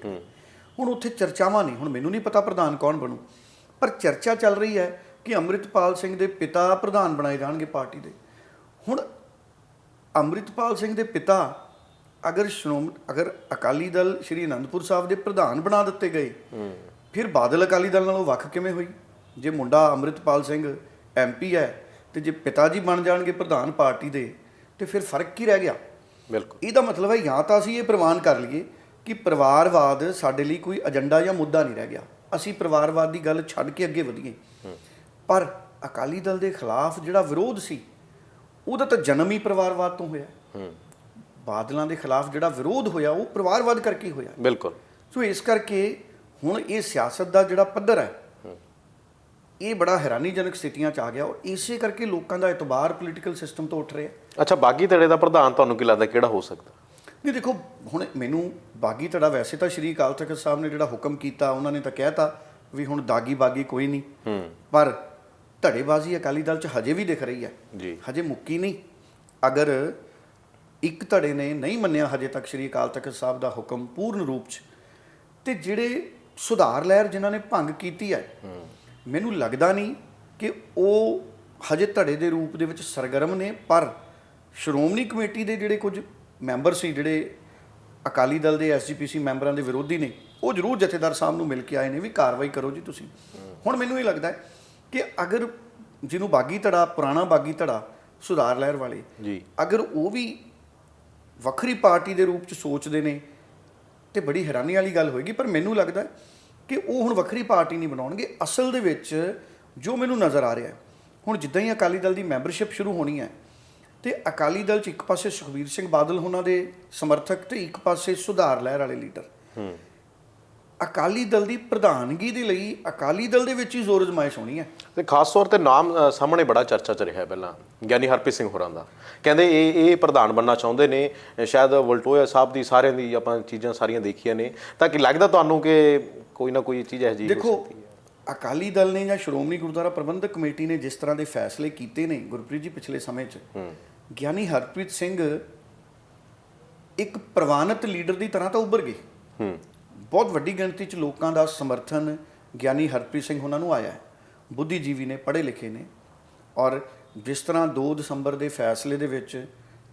ਹੁਣ ਉੱਥੇ ਚਰਚਾਵਾਂ ਨੇ। ਹੁਣ ਮੈਨੂੰ ਨਹੀਂ ਪਤਾ ਪ੍ਰਧਾਨ ਕੌਣ ਬਣੂ। ਪਰ ਚਰਚਾ ਚੱਲ ਰਹੀ ਹੈ ਕਿ ਅੰਮ੍ਰਿਤਪਾਲ ਸਿੰਘ ਦੇ ਪਿਤਾ ਪ੍ਰਧਾਨ ਬਣਾਏ ਜਾਣਗੇ ਪਾਰਟੀ ਦੇ। ਹੁਣ ਅੰਮ੍ਰਿਤਪਾਲ ਸਿੰਘ ਦੇ ਪਿਤਾ ਅਗਰ ਸ਼੍ਰੋਮ ਅਗਰ ਅਕਾਲੀ ਦਲ ਸ਼੍ਰੀ ਅਨੰਦਪੁਰ ਸਾਹਿਬ ਦੇ ਪ੍ਰਧਾਨ ਬਣਾ ਦਿੱਤੇ ਗਏ ਫਿਰ ਬਾਦਲ ਅਕਾਲੀ ਦਲ ਨਾਲੋਂ ਵੱਖ ਕਿਵੇਂ ਹੋਈ? ਜੇ ਮੁੰਡਾ ਅੰਮ੍ਰਿਤਪਾਲ ਸਿੰਘ ਐਮਪੀ ਹੈ ਤੇ ਜੇ ਪਿਤਾ ਜੀ ਬਣ ਜਾਣਗੇ ਪ੍ਰਧਾਨ ਪਾਰਟੀ ਦੇ ਤੇ ਫਿਰ ਫ਼ਰਕ ਕੀ ਰਹਿ ਗਿਆ? ਬਿਲਕੁਲ। ਇਹਦਾ ਮਤਲਬ ਹੈ ਜਾਂ ਤਾਂ ਅਸੀਂ ਇਹ ਪ੍ਰਵਾਨ ਕਰ ਲਈਏ ਕਿ ਪਰਿਵਾਰਵਾਦ ਸਾਡੇ ਲਈ ਕੋਈ ਏਜੰਡਾ ਜਾਂ ਮੁੱਦਾ ਨਹੀਂ ਰਹਿ ਗਿਆ। ਅਸੀਂ ਪਰਿਵਾਰਵਾਦ ਦੀ ਗੱਲ ਛੱਡ ਕੇ ਅੱਗੇ ਵਧੀਏ। ਪਰ ਅਕਾਲੀ ਦਲ ਦੇ ਖਿਲਾਫ ਜਿਹੜਾ ਵਿਰੋਧ ਸੀ ਉਹਦਾ ਤਾਂ ਜਨਮ ਹੀ ਪਰਿਵਾਰਵਾਦ ਤੋਂ ਹੋਇਆ। ਹੂੰ। ਬਾਦਲਾਂ ਦੇ ਖਿਲਾਫ ਜਿਹੜਾ ਵਿਰੋਧ ਹੋਇਆ ਉਹ ਪਰਿਵਾਰਵਾਦ ਕਰਕੇ ਹੋਇਆ। ਬਿਲਕੁਲ। ਸੋ ਇਸ ਕਰਕੇ ਹੁਣ ਇਹ ਸਿਆਸਤ ਦਾ ਜਿਹੜਾ ਪੱਧਰ ਹੈ ਇਹ ਬੜਾ ਹੈਰਾਨੀਜਨਕ ਸਥਿਤੀਆਂ ਚ ਆ ਗਿਆ। ਔਰ ਇਸੇ ਕਰਕੇ ਲੋਕਾਂ ਦਾ ਇਤਬਾਰ ਪੋਲੀਟੀਕਲ ਸਿਸਟਮ ਤੋਂ ਉੱਠ ਰਿਹਾ। ਅੱਛਾ ਬਾਗੀ ਧੜੇ ਦਾ ਪ੍ਰਧਾਨ ਤੁਹਾਨੂੰ ਕੀ ਲੱਗਦਾ ਕਿਹੜਾ ਹੋ ਸਕਦਾ? ਨਹੀਂ ਦੇਖੋ ਹੁਣ ਮੈਨੂੰ ਬਾਗੀ ਧੜਾ ਵੈਸੇ ਤਾਂ ਸ਼੍ਰੀ ਅਕਾਲ ਤਖਤ ਸਾਹਿਬ ਨੇ ਜਿਹੜਾ ਹੁਕਮ ਕੀਤਾ ਉਹਨਾਂ ਨੇ ਤਾਂ ਕਹਿਤਾ ਵੀ ਹੁਣ ਦਾਗੀ ਬਾਗੀ ਕੋਈ ਨਹੀਂ। ਹੂੰ। ਪਰ ਧੜੇਬਾਜ਼ੀ ਅਕਾਲੀ ਦਲ ਚ ਹਜੇ ਵੀ ਦਿਖ ਰਹੀ ਹੈ। ਜੀ। ਹਜੇ ਮੁੱਕੀ ਨਹੀਂ। ਅਗਰ ਇੱਕ ਧੜੇ ਨੇ ਨਹੀਂ ਮੰਨਿਆ ਹਜੇ ਤੱਕ ਸ਼੍ਰੀ ਅਕਾਲ ਤਖਤ ਸਾਹਿਬ ਦਾ ਹੁਕਮ ਪੂਰਨ ਰੂਪ ਚ ਤੇ ਜਿਹੜੇ ਸੁਧਾਰ ਲਹਿਰ ਜਿਨ੍ਹਾਂ ਨੇ ਭੰਗ ਕੀਤੀ ਹੈ। ਮੈਨੂੰ ਲੱਗਦਾ ਨਹੀਂ ਕਿ ਉਹ ਹਜੇ ਧੜੇ ਦੇ ਰੂਪ ਦੇ ਵਿੱਚ ਸਰਗਰਮ ਨੇ ਪਰ ਸ਼੍ਰੋਮਣੀ ਕਮੇਟੀ ਦੇ ਜਿਹੜੇ ਕੁਝ ਮੈਂਬਰ ਸੀ ਜਿਹੜੇ ਅਕਾਲੀ ਦਲ ਦੇ ਐਸਜੀਪੀਸੀ ਮੈਂਬਰਾਂ ਦੇ ਵਿਰੋਧੀ ਨੇ ਉਹ ਜ਼ਰੂਰ ਜਥੇਦਾਰ ਸਾਹਿਬ ਨੂੰ ਮਿਲ ਕੇ ਆਏ ਨੇ ਵੀ ਕਾਰਵਾਈ ਕਰੋ ਜੀ ਤੁਸੀਂ। ਹੁਣ ਮੈਨੂੰ ਇਹ ਲੱਗਦਾ ਹੈ ਕਿ ਅਗਰ ਜਿਹਨੂੰ ਬਾਗੀ ਧੜਾ ਪੁਰਾਣਾ ਬਾਗੀ ਧੜਾ ਸੁਧਾਰ ਲਹਿਰ ਵਾਲੇ ਜੀ। ਅਗਰ ਉਹ ਵੀ ਵੱਖਰੀ ਪਾਰਟੀ ਦੇ ਰੂਪ ਚ ਸੋਚਦੇ ਨੇ ਤੇ ਬੜੀ ਹੈਰਾਨੀ ਵਾਲੀ ਗੱਲ ਹੋਏਗੀ ਪਰ ਮੈਨੂੰ ਲੱਗਦਾ ਹੈ ਕਿ ਉਹ ਹੁਣ ਵੱਖਰੀ ਪਾਰਟੀ ਨਹੀਂ ਬਣਾਉਣਗੇ। ਅਸਲ ਦੇ ਵਿੱਚ ਜੋ ਮੈਨੂੰ ਨਜ਼ਰ ਆ ਰਿਹਾ ਹੈ, ਹੁਣ ਜਿੱਦਾਂ ਹੀ ਅਕਾਲੀ ਦਲ ਦੀ ਮੈਂਬਰਸ਼ਿਪ ਸ਼ੁਰੂ ਹੋਣੀ ਹੈ, ਤੇ ਅਕਾਲੀ ਦਲ ਚ ਇੱਕ ਪਾਸੇ ਸੁਖਬੀਰ ਸਿੰਘ ਬਾਦਲ, ਉਹਨਾਂ ਦੇ ਸਮਰਥਕ ਤੇ ਇੱਕ ਪਾਸੇ ਸੁਧਾਰ ਲਹਿਰ ਵਾਲੇ ਲੀਡਰ। ਅਕਾਲੀ ਦਲ ਦੀ ਪ੍ਰਧਾਨਗੀ ਦੇ ਲਈ ਅਕਾਲੀ ਦਲ ਦੇ ਵਿੱਚ ਹੀ ਜ਼ੋਰ ਅਜ਼ਮਾਇਸ਼ ਹੋਣੀ ਹੈ। ਤੇ ਖਾਸ ਤੌਰ ਤੇ ਨਾਮ ਅ, ਸਾਹਮਣੇ ਬੜਾ ਚਰਚਾ ਚ ਰਿਹਾ ਪਹਿਲਾਂ ਗਿਆਨੀ ਹਰਪ੍ਰੀਤ ਸਿੰਘ ਹੋਰਾਂ ਦਾ। ਕਹਿੰਦੇ ਇਹ ਇਹ ਪ੍ਰਧਾਨ ਬਣਨਾ ਚਾਹੁੰਦੇ ਨੇ ਅ, ਸ਼ਾਇਦ ਵਲਟੋਇਆ ਸਾਹਿਬ ਦੀ ਸਾਰਿਆਂ ਦੀ ਆਪਾਂ ਚੀਜ਼ਾਂ ਸਾਰੀਆਂ ਦੇਖੀਆਂ ਨੇ। ਤਾਂ ਕਿ ਲੱਗਦਾ ਤੁਹਾਨੂੰ ਕਿ ਕੋਈ ਨਾ ਕੋਈ ਚੀਜ਼ ਹੈ ਜੀ ਦੇਖੋ ਅਕਾਲੀ ਦਲ ਨੇ ਜਾਂ ਸ਼੍ਰੋਮਣੀ ਗੁਰਦੁਆਰਾ ਪ੍ਰਬੰਧਕ ਕਮੇਟੀ ਨੇ ਜਿਸ ਤਰ੍ਹਾਂ ਦੇ ਫੈਸਲੇ ਕੀਤੇ ਨੇ ਗੁਰਪ੍ਰੀਤ ਜੀ ਪਿਛਲੇ ਸਮੇਂ 'ਚ ਗਿਆਨੀ ਹਰਪ੍ਰੀਤ ਸਿੰਘ ਇੱਕ ਪ੍ਰਵਾਨਿਤ ਲੀਡਰ ਦੀ ਤਰ੍ਹਾਂ ਤਾਂ ਉੱਭਰ ਗਏ। ਹੂੰ। ਬਹੁਤ ਵੱਡੀ ਗਿਣਤੀ 'ਚ ਲੋਕਾਂ ਦਾ ਸਮਰਥਨ ਗਿਆਨੀ ਹਰਪ੍ਰੀਤ ਸਿੰਘ ਉਹਨਾਂ ਨੂੰ ਆਇਆ ਹੈ। ਬੁੱਧੀਜੀਵੀ ਨੇ ਪੜ੍ਹੇ ਲਿਖੇ ਨੇ ਔਰ ਜਿਸ ਤਰ੍ਹਾਂ 2 ਦਸੰਬਰ ਦੇ ਫੈਸਲੇ ਦੇ ਵਿੱਚ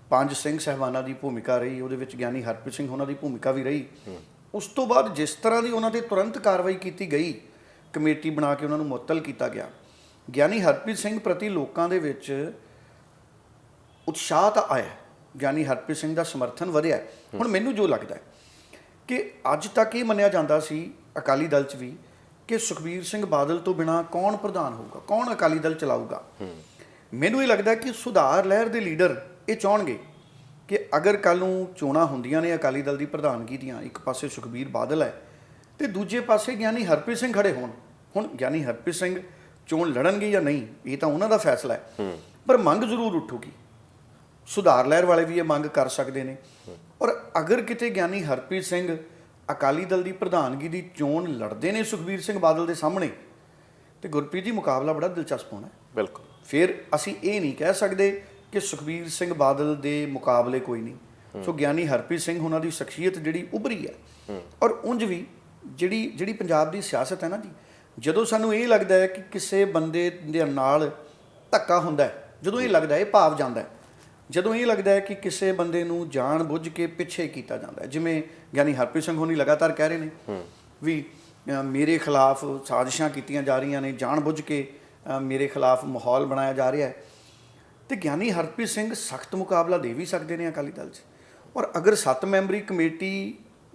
ਪੰਜ ਸਿੰਘ ਸਹਿਬਾਨਾਂ ਦੀ ਭੂਮਿਕਾ ਰਹੀ, ਉਹਦੇ ਵਿੱਚ ਗਿਆਨੀ ਹਰਪ੍ਰੀਤ ਸਿੰਘ ਉਹਨਾਂ ਦੀ ਭੂਮਿਕਾ ਵੀ ਰਹੀ, ਉਸ ਤੋਂ ਬਾਅਦ ਜਿਸ ਤਰ੍ਹਾਂ ਦੀ ਉਹਨਾਂ ਤੇ ਤੁਰੰਤ ਕਾਰਵਾਈ ਕੀਤੀ ਗਈ, ਕਮੇਟੀ ਬਣਾ ਕੇ ਉਹਨਾਂ ਨੂੰ ਮੁਅੱਤਲ ਕੀਤਾ ਗਿਆ। ਗਿਆਨੀ ਹਰਪ੍ਰੀਤ ਸਿੰਘ ਪ੍ਰਤੀ ਲੋਕਾਂ ਦੇ ਵਿੱਚ ਉਤਸ਼ਾਹ ਤਾਂ ਆਇਆ ਗਿਆਨੀ ਹਰਪ੍ਰੀਤ ਸਿੰਘ ਦਾ ਸਮਰਥਨ ਵਧਿਆ ਹੁਣ ਮੈਨੂੰ ਜੋ ਲੱਗਦਾ ਹੈ ਕਿ ਅੱਜ ਤੱਕ ਇਹ ਮੰਨਿਆ ਜਾਂਦਾ ਸੀ ਅਕਾਲੀ ਦਲ 'ਚ ਵੀ ਕਿ ਸੁਖਬੀਰ ਸਿੰਘ ਬਾਦਲ ਤੋਂ ਬਿਨਾ ਕੌਣ ਪ੍ਰਧਾਨ ਹੋਊਗਾ ਕੌਣ ਅਕਾਲੀ ਦਲ ਚਲਾਊਗਾ? ਮੈਨੂੰ ਇਹ ਲੱਗਦਾ ਕਿ ਸੁਧਾਰ ਲਹਿਰ ਦੇ ਲੀਡਰ ਇਹ ਚਾਹਣਗੇ ਕਿ ਅਗਰ ਕੱਲ ਨੂੰ ਚੋਣਾਂ ਹੁੰਦੀਆਂ ਨੇ ਅਕਾਲੀ ਦਲ ਦੀ ਪ੍ਰਧਾਨਗੀ ਦੀਆਂ ਇੱਕ ਪਾਸੇ ਸੁਖਬੀਰ ਬਾਦਲ ਹੈ ਤੇ ਦੂਜੇ ਪਾਸੇ ਗਿਆਨੀ ਹਰਪ੍ਰੀਤ ਸਿੰਘ ਖੜੇ ਹੋਣ। ਹੁਣ ਗਿਆਨੀ ਹਰਪ੍ਰੀਤ ਸਿੰਘ ਚੋਣ ਲੜਨਗੇ ਜਾਂ ਨਹੀਂ ਇਹ ਤਾਂ ਉਹਨਾਂ ਦਾ ਫੈਸਲਾ ਹੈ। ਪਰ ਮੰਗ ਜ਼ਰੂਰ ਉੱਠੂਗੀ। ਸੁਧਾਰ ਲਹਿਰ ਵਾਲੇ ਵੀ ਇਹ ਮੰਗ ਕਰ ਸਕਦੇ ਨੇ। ਔਰ ਅਗਰ ਕਿਤੇ ਗਿਆਨੀ ਹਰਪ੍ਰੀਤ ਸਿੰਘ ਅਕਾਲੀ ਦਲ ਦੀ ਪ੍ਰਧਾਨਗੀ ਦੀ ਚੋਣ ਲੜਦੇ ਨੇ ਸੁਖਬੀਰ ਸਿੰਘ ਬਾਦਲ ਦੇ ਸਾਹਮਣੇ ਤੇ ਗੁਰਪ੍ਰੀਤ ਜੀ ਮੁਕਾਬਲਾ ਬੜਾ ਦਿਲਚਸਪ ਹੋਣਾ ਹੈ। ਬਿਲਕੁਲ। ਫਿਰ ਅਸੀਂ ਇਹ ਨਹੀਂ ਕਹਿ ਸਕਦੇ ਕਿ ਸੁਖਬੀਰ ਸਿੰਘ ਬਾਦਲ ਦੇ ਮੁਕਾਬਲੇ ਕੋਈ ਨਹੀਂ। ਸੋ ਗਿਆਨੀ ਹਰਪ੍ਰੀਤ ਸਿੰਘ ਉਹਨਾਂ ਦੀ ਸ਼ਖਸੀਅਤ ਜਿਹੜੀ ਉਭਰੀ ਹੈ। ਔਰ ਉਂਝ ਵੀ ਜਿਹੜੀ ਜਿਹੜੀ ਪੰਜਾਬ ਦੀ ਸਿਆਸਤ ਹੈ ਨਾ ਜੀ ਜਦੋਂ ਸਾਨੂੰ ਇਹ ਲੱਗਦਾ ਹੈ ਕਿ ਕਿਸੇ ਬੰਦੇ ਦੇ ਨਾਲ ਧੱਕਾ ਹੁੰਦਾ ਹੈ ਜਦੋਂ ਇਹ ਲੱਗਦਾ ਹੈ ਇਹ ਭਾਵ ਜਾਂਦਾ ਹੈ ਜਦੋਂ ਇਹ ਲੱਗਦਾ ਹੈ ਕਿ ਕਿਸੇ ਬੰਦੇ ਨੂੰ ਜਾਣ ਬੁੱਝ ਕੇ ਪਿੱਛੇ ਕੀਤਾ ਜਾਂਦਾ ਹੈ ਜਿਵੇਂ ਗਿਆਨੀ ਹਰਪ੍ਰੀਤ ਸਿੰਘ ਹੋਣੀ ਲਗਾਤਾਰ ਕਹਿ ਰਹੇ ਨੇ ਵੀ ਮੇਰੇ ਖਿਲਾਫ ਸਾਜ਼ਿਸ਼ਾਂ ਕੀਤੀਆਂ ਜਾ ਰਹੀਆਂ ਨੇ ਜਾਣ ਬੁੱਝ ਕੇ ਮੇਰੇ ਖਿਲਾਫ ਮਾਹੌਲ ਬਣਾਇਆ ਜਾ ਰਿਹਾ ਹੈ। ਤੇ ਗਿਆਨੀ ਹਰਪ੍ਰੀਤ ਸਿੰਘ ਸਖਤ ਮੁਕਾਬਲਾ ਦੇ ਵੀ ਸਕਦੇ ਨੇ ਅਕਾਲੀ ਦਲ 'ਚ। ਔਰ ਅਗਰ 7 memory committee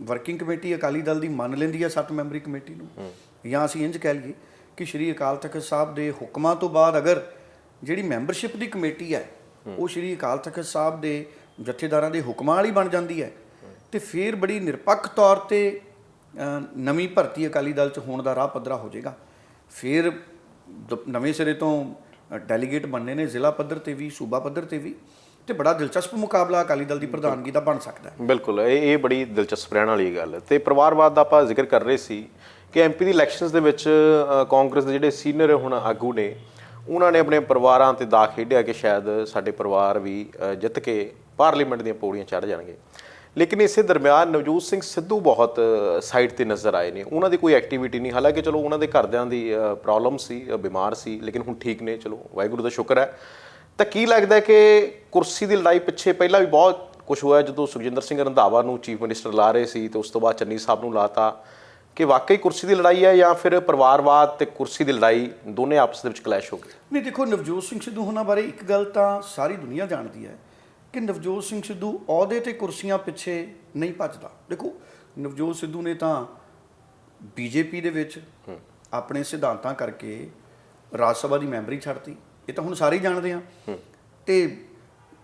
working committee Akali Dal ਦੀ ਮੰਨ ਲੈਂਦੀ ਹੈ 7 ਮੈਂਬਰੀ ਕਮੇਟੀ ਨੂੰ ਜਾਂ ਅਸੀਂ ਇੰਜ ਕਹਿ ਲਈਏ ਕਿ ਸ਼੍ਰੀ ਅਕਾਲ ਤਖਤ ਸਾਹਿਬ ਦੇ ਹੁਕਮਾਂ ਤੋਂ ਬਾਅਦ ਅਗਰ ਜਿਹੜੀ ਮੈਂਬਰਸ਼ਿਪ ਦੀ ਕਮੇਟੀ ਹੈ ਉਹ ਸ਼੍ਰੀ ਅਕਾਲ ਤਖਤ ਸਾਹਿਬ ਦੇ ਜਥੇਦਾਰਾਂ ਦੇ ਹੁਕਮਾਂ ਵਾਲੀ ਬਣ ਜਾਂਦੀ ਹੈ। ਤੇ ਫਿਰ ਬੜੀ ਨਿਰਪੱਖ ਤੌਰ ਤੇ ਨਵੀਂ ਭਰਤੀ ਅਕਾਲੀ ਦਲ 'ਚ ਹੋਣ ਦਾ ਰਾਹ ਪੱਧਰਾ ਹੋ ਜਾਏਗਾ। ਫਿਰ ਨਵੇਂ ਸਿਰੇ ਤੋਂ ਡੈਲੀਗੇਟ ਬਣਨੇ ਨੇ ਜ਼ਿਲ੍ਹਾ ਪੱਧਰ ਤੇ ਵੀ ਸੂਬਾ ਪੱਧਰ ਤੇ ਵੀ। ਤੇ ਬੜਾ ਦਿਲਚਸਪ ਮੁਕਾਬਲਾ ਅਕਾਲੀ ਦਲ ਦੀ ਪ੍ਰਧਾਨਗੀ ਦਾ ਬਣ ਸਕਦਾ ਹੈ। ਬਿਲਕੁਲ ਇਹ ਇਹ ਬੜੀ ਦਿਲਚਸਪ ਰਹਿਣ ਵਾਲੀ ਗੱਲ ਤੇ ਪਰਿਵਾਰਵਾਦ ਦਾ ਆਪਾਂ ਜ਼ਿਕਰ ਕਰ ਰਹੇ ਸੀ ਕਿ ਐਮਪੀ ਦੀ ਇਲੈਕਸ਼ਨਸ ਦੇ ਵਿੱਚ ਕਾਂਗਰਸ ਦੇ ਜਿਹੜੇ ਸੀਨੀਅਰ ਹੁਣ ਆਗੂ ਨੇ ਉਹਨਾਂ ਨੇ ਆਪਣੇ ਪਰਿਵਾਰਾਂ ਤੇ ਦਾ ਖੇਡਿਆ ਕਿ ਸ਼ਾਇਦ ਸਾਡੇ ਪਰਿਵਾਰ ਵੀ ਜਿੱਤ ਕੇ ਪਾਰਲੀਮੈਂਟ ਦੀਆਂ ਪੌੜੀਆਂ ਚੜ੍ਹ ਜਾਣਗੇ। ਲੇਕਿਨ ਇਸੇ ਦਰਮਿਆਨ ਨਵਜੋਤ ਸਿੰਘ ਸਿੱਧੂ ਬਹੁਤ ਸਾਈਡ ਤੇ ਨਜ਼ਰ ਆਏ ਨੇ। ਉਹਨਾਂ ਦੀ ਕੋਈ ਐਕਟੀਵਿਟੀ ਨਹੀਂ। ਹਾਲਾਂਕਿ ਚਲੋ ਉਹਨਾਂ ਦੇ ਘਰਦਿਆਂ ਦੀ ਪ੍ਰੋਬਲਮ ਸੀ ਬਿਮਾਰ ਸੀ, ਲੇਕਿਨ ਹੁਣ ਠੀਕ ਨੇ। ਚਲੋ, ਵਾਹਿਗੁਰੂ ਦਾ ਸ਼ੁਕਰ ਹੈ। ਤਾਂ ਕੀ ਲੱਗਦਾ ਕਿ ਕੁਰਸੀ ਦੀ ਲੜਾਈ ਪਿੱਛੇ ਪਹਿਲਾਂ ਵੀ ਬਹੁਤ ਕੁਝ ਹੋਇਆ, ਜਦੋਂ ਸੁਖਜਿੰਦਰ ਸਿੰਘ ਰੰਧਾਵਾ ਨੂੰ ਚੀਫ ਮਿਨਿਸਟਰ ਲਾ ਰਹੇ ਸੀ ਤੇ ਉਸ ਤੋਂ ਬਾਅਦ ਚੰਨੀ ਸਾਹਿਬ ਨੂੰ ਲਾਤਾ। ਕਿ ਵਾਕਈ ਕੁਰਸੀ ਦੀ ਲੜਾਈ ਹੈ ਜਾਂ ਫਿਰ ਪਰਿਵਾਰਵਾਦ ਤੇ ਕੁਰਸੀ ਦੀ ਲੜਾਈ ਦੋਨੇ ਆਪਸ ਦੇ ਵਿੱਚ ਕਲੈਸ਼ ਹੋ ਗਏ? ਨਹੀਂ ਦੇਖੋ ਨਵਜੋਤ ਸਿੰਘ ਸਿੱਧੂ ਹੋਣਾ ਬਾਰੇ ਇੱਕ ਗੱਲ ਤਾਂ ਸਾਰੀ ਦੁਨੀਆ ਜਾਣਦੀ ਹੈ ਕਿ ਨਵਜੋਤ ਸਿੰਘ ਸਿੱਧੂ ਅਹੁਦੇ ਤੇ ਕੁਰਸੀਆਂ ਪਿੱਛੇ ਨਹੀਂ ਭੱਜਦਾ। ਦੇਖੋ ਨਵਜੋਤ ਸਿੱਧੂ ਨੇ ਤਾਂ ਬੀਜੇਪੀ ਦੇ ਵਿੱਚ ਆਪਣੇ ਸਿਧਾਂਤਾਂ ਕਰਕੇ ਰਾਜ ਸਭਾ ਦੀ ਮੈਂਬਰੀ ਛੱਡਤੀ। ਇਹ ਤਾਂ ਹੁਣ ਸਾਰੇ ਹੀ ਜਾਣਦੇ ਆ। ਤੇ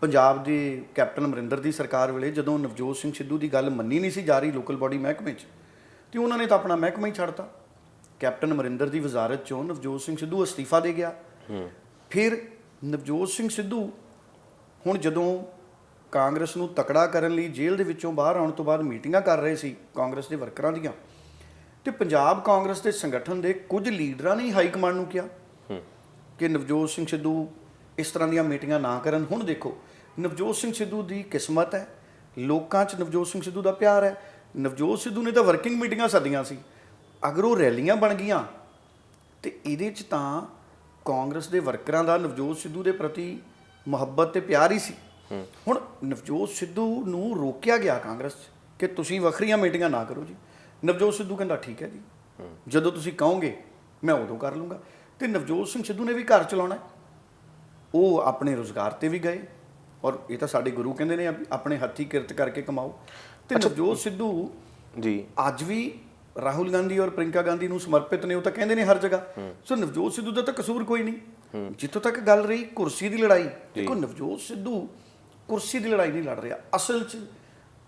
ਪੰਜਾਬ ਦੇ ਕੈਪਟਨ ਅਮਰਿੰਦਰ ਦੀ ਸਰਕਾਰ ਵੇਲੇ ਜਦੋਂ ਨਵਜੋਤ ਸਿੰਘ ਸਿੱਧੂ ਦੀ ਗੱਲ ਮੰਨੀ ਨਹੀਂ ਸੀ ਜਾ ਰਹੀ ਲੋਕਲ ਬਾਡੀ ਮਹਿਕਮੇ 'ਚ ਤੇ ਉਹਨਾਂ ਨੇ ਤਾਂ ਆਪਣਾ ਮਹਿਕਮਾ ਹੀ ਛੱਡਤਾ। ਕੈਪਟਨ ਅਮਰਿੰਦਰ ਦੀ ਵਜ਼ਾਰਤ 'ਚੋਂ ਨਵਜੋਤ ਸਿੰਘ ਸਿੱਧੂ ਅਸਤੀਫਾ ਦੇ ਗਿਆ। ਫਿਰ ਨਵਜੋਤ ਸਿੰਘ ਸਿੱਧੂ ਹੁਣ ਜਦੋਂ ਕਾਂਗਰਸ ਨੂੰ ਤਕੜਾ ਕਰਨ ਲਈ ਜੇਲ੍ਹ ਦੇ ਵਿੱਚੋਂ ਬਾਹਰ ਆਉਣ ਤੋਂ ਬਾਅਦ ਮੀਟਿੰਗਾਂ ਕਰ ਰਹੇ ਸੀ ਕਾਂਗਰਸ ਦੇ ਵਰਕਰਾਂ ਦੀਆਂ ਤੇ ਪੰਜਾਬ ਕਾਂਗਰਸ ਦੇ ਸੰਗਠਨ ਦੇ ਕੁਝ ਲੀਡਰਾਂ ਨੇ ਹਾਈ ਕਮਾਂਡ ਨੂੰ ਕਿਹਾ ਕਿ ਨਵਜੋਤ ਸਿੰਘ ਸਿੱਧੂ ਇਸ ਤਰ੍ਹਾਂ ਦੀਆਂ ਮੀਟਿੰਗਾਂ ਨਾ ਕਰਨ। ਹੁਣ ਦੇਖੋ ਨਵਜੋਤ ਸਿੰਘ ਸਿੱਧੂ ਦੀ ਕਿਸਮਤ ਹੈ ਲੋਕਾਂ 'ਚ ਨਵਜੋਤ ਸਿੰਘ ਸਿੱਧੂ ਦਾ ਪਿਆਰ ਹੈ ਨਵਜੋਤ ਸਿੱਧੂ ਨੇ ਤਾਂ ਵਰਕਿੰਗ ਮੀਟਿੰਗਾਂ ਸੱਦੀਆਂ ਸੀ। ਅਗਰ ਉਹ ਰੈਲੀਆਂ ਬਣ ਗਈਆਂ ਤੇ ਇਹਦੇ 'ਚ ਤਾਂ ਕਾਂਗਰਸ ਦੇ ਵਰਕਰਾਂ ਦਾ ਨਵਜੋਤ ਸਿੱਧੂ ਦੇ ਪ੍ਰਤੀ ਮੁਹੱਬਤ ਤੇ ਪਿਆਰ ਹੀ ਸੀ। ਹੁਣ ਨਵਜੋਤ ਸਿੱਧੂ ਨੂੰ ਰੋਕਿਆ ਗਿਆ ਕਾਂਗਰਸ 'ਚ ਕਿ ਤੁਸੀਂ ਵੱਖਰੀਆਂ ਮੀਟਿੰਗਾਂ ਨਾ ਕਰੋ ਜੀ। ਨਵਜੋਤ ਸਿੱਧੂ ਕਹਿੰਦਾ ਠੀਕ ਹੈ ਜੀ। ਜਦੋਂ ਤੁਸੀਂ ਕਹੋਗੇ ਮੈਂ ਉਦੋਂ ਕਰ ਲੂੰਗਾ। ਤੇ ਨਵਜੋਤ ਸਿੰਘ ਸਿੱਧੂ ਨੇ ਵੀ ਘਰ ਚਲਾਉਣਾ। ਉਹ ਆਪਣੇ ਰੋਜ਼ਗਾਰ ਤੇ ਵੀ ਗਏ ਔਰ ਇਹ ਤਾਂ ਸਾਡੇ ਗੁਰੂ ਕਹਿੰਦੇ ਨੇ ਆਪ- ਆਪਣੇ ਹੱਥੀ ਕਿਰਤ ਕਰਕੇ ਕਮਾਓ। ਤੇ ਨਵਜੋਤ ਸਿੱਧੂ ਜੀ। ਅੱਜ ਵੀ ਰਾਹੁਲ ਗਾਂਧੀ ਔਰ ਪ੍ਰਿੰਕਾ ਗਾਂਧੀ ਨੂੰ ਸਮਰਪਿਤ ਨੇ ਉਹ ਤਾਂ ਕਹਿੰਦੇ ਨੇ ਹਰ ਜਗ੍ਹਾ। ਸੋ ਨਵਜੋਤ ਸਿੱਧੂ ਦਾ ਤਾਂ ਕਸੂਰ ਕੋਈ ਨਹੀਂ। ਜਿੱਥੋਂ ਤੱਕ ਗੱਲ ਰਹੀ ਕੁਰਸੀ ਦੀ ਲੜਾਈ। ਦੇਖੋ ਨਵਜੋਤ ਸਿੱਧੂ ਕੁਰਸੀ ਦੀ ਲੜਾਈ ਨਹੀਂ ਲੜ ਰਿਹਾ। ਅਸਲ 'ਚ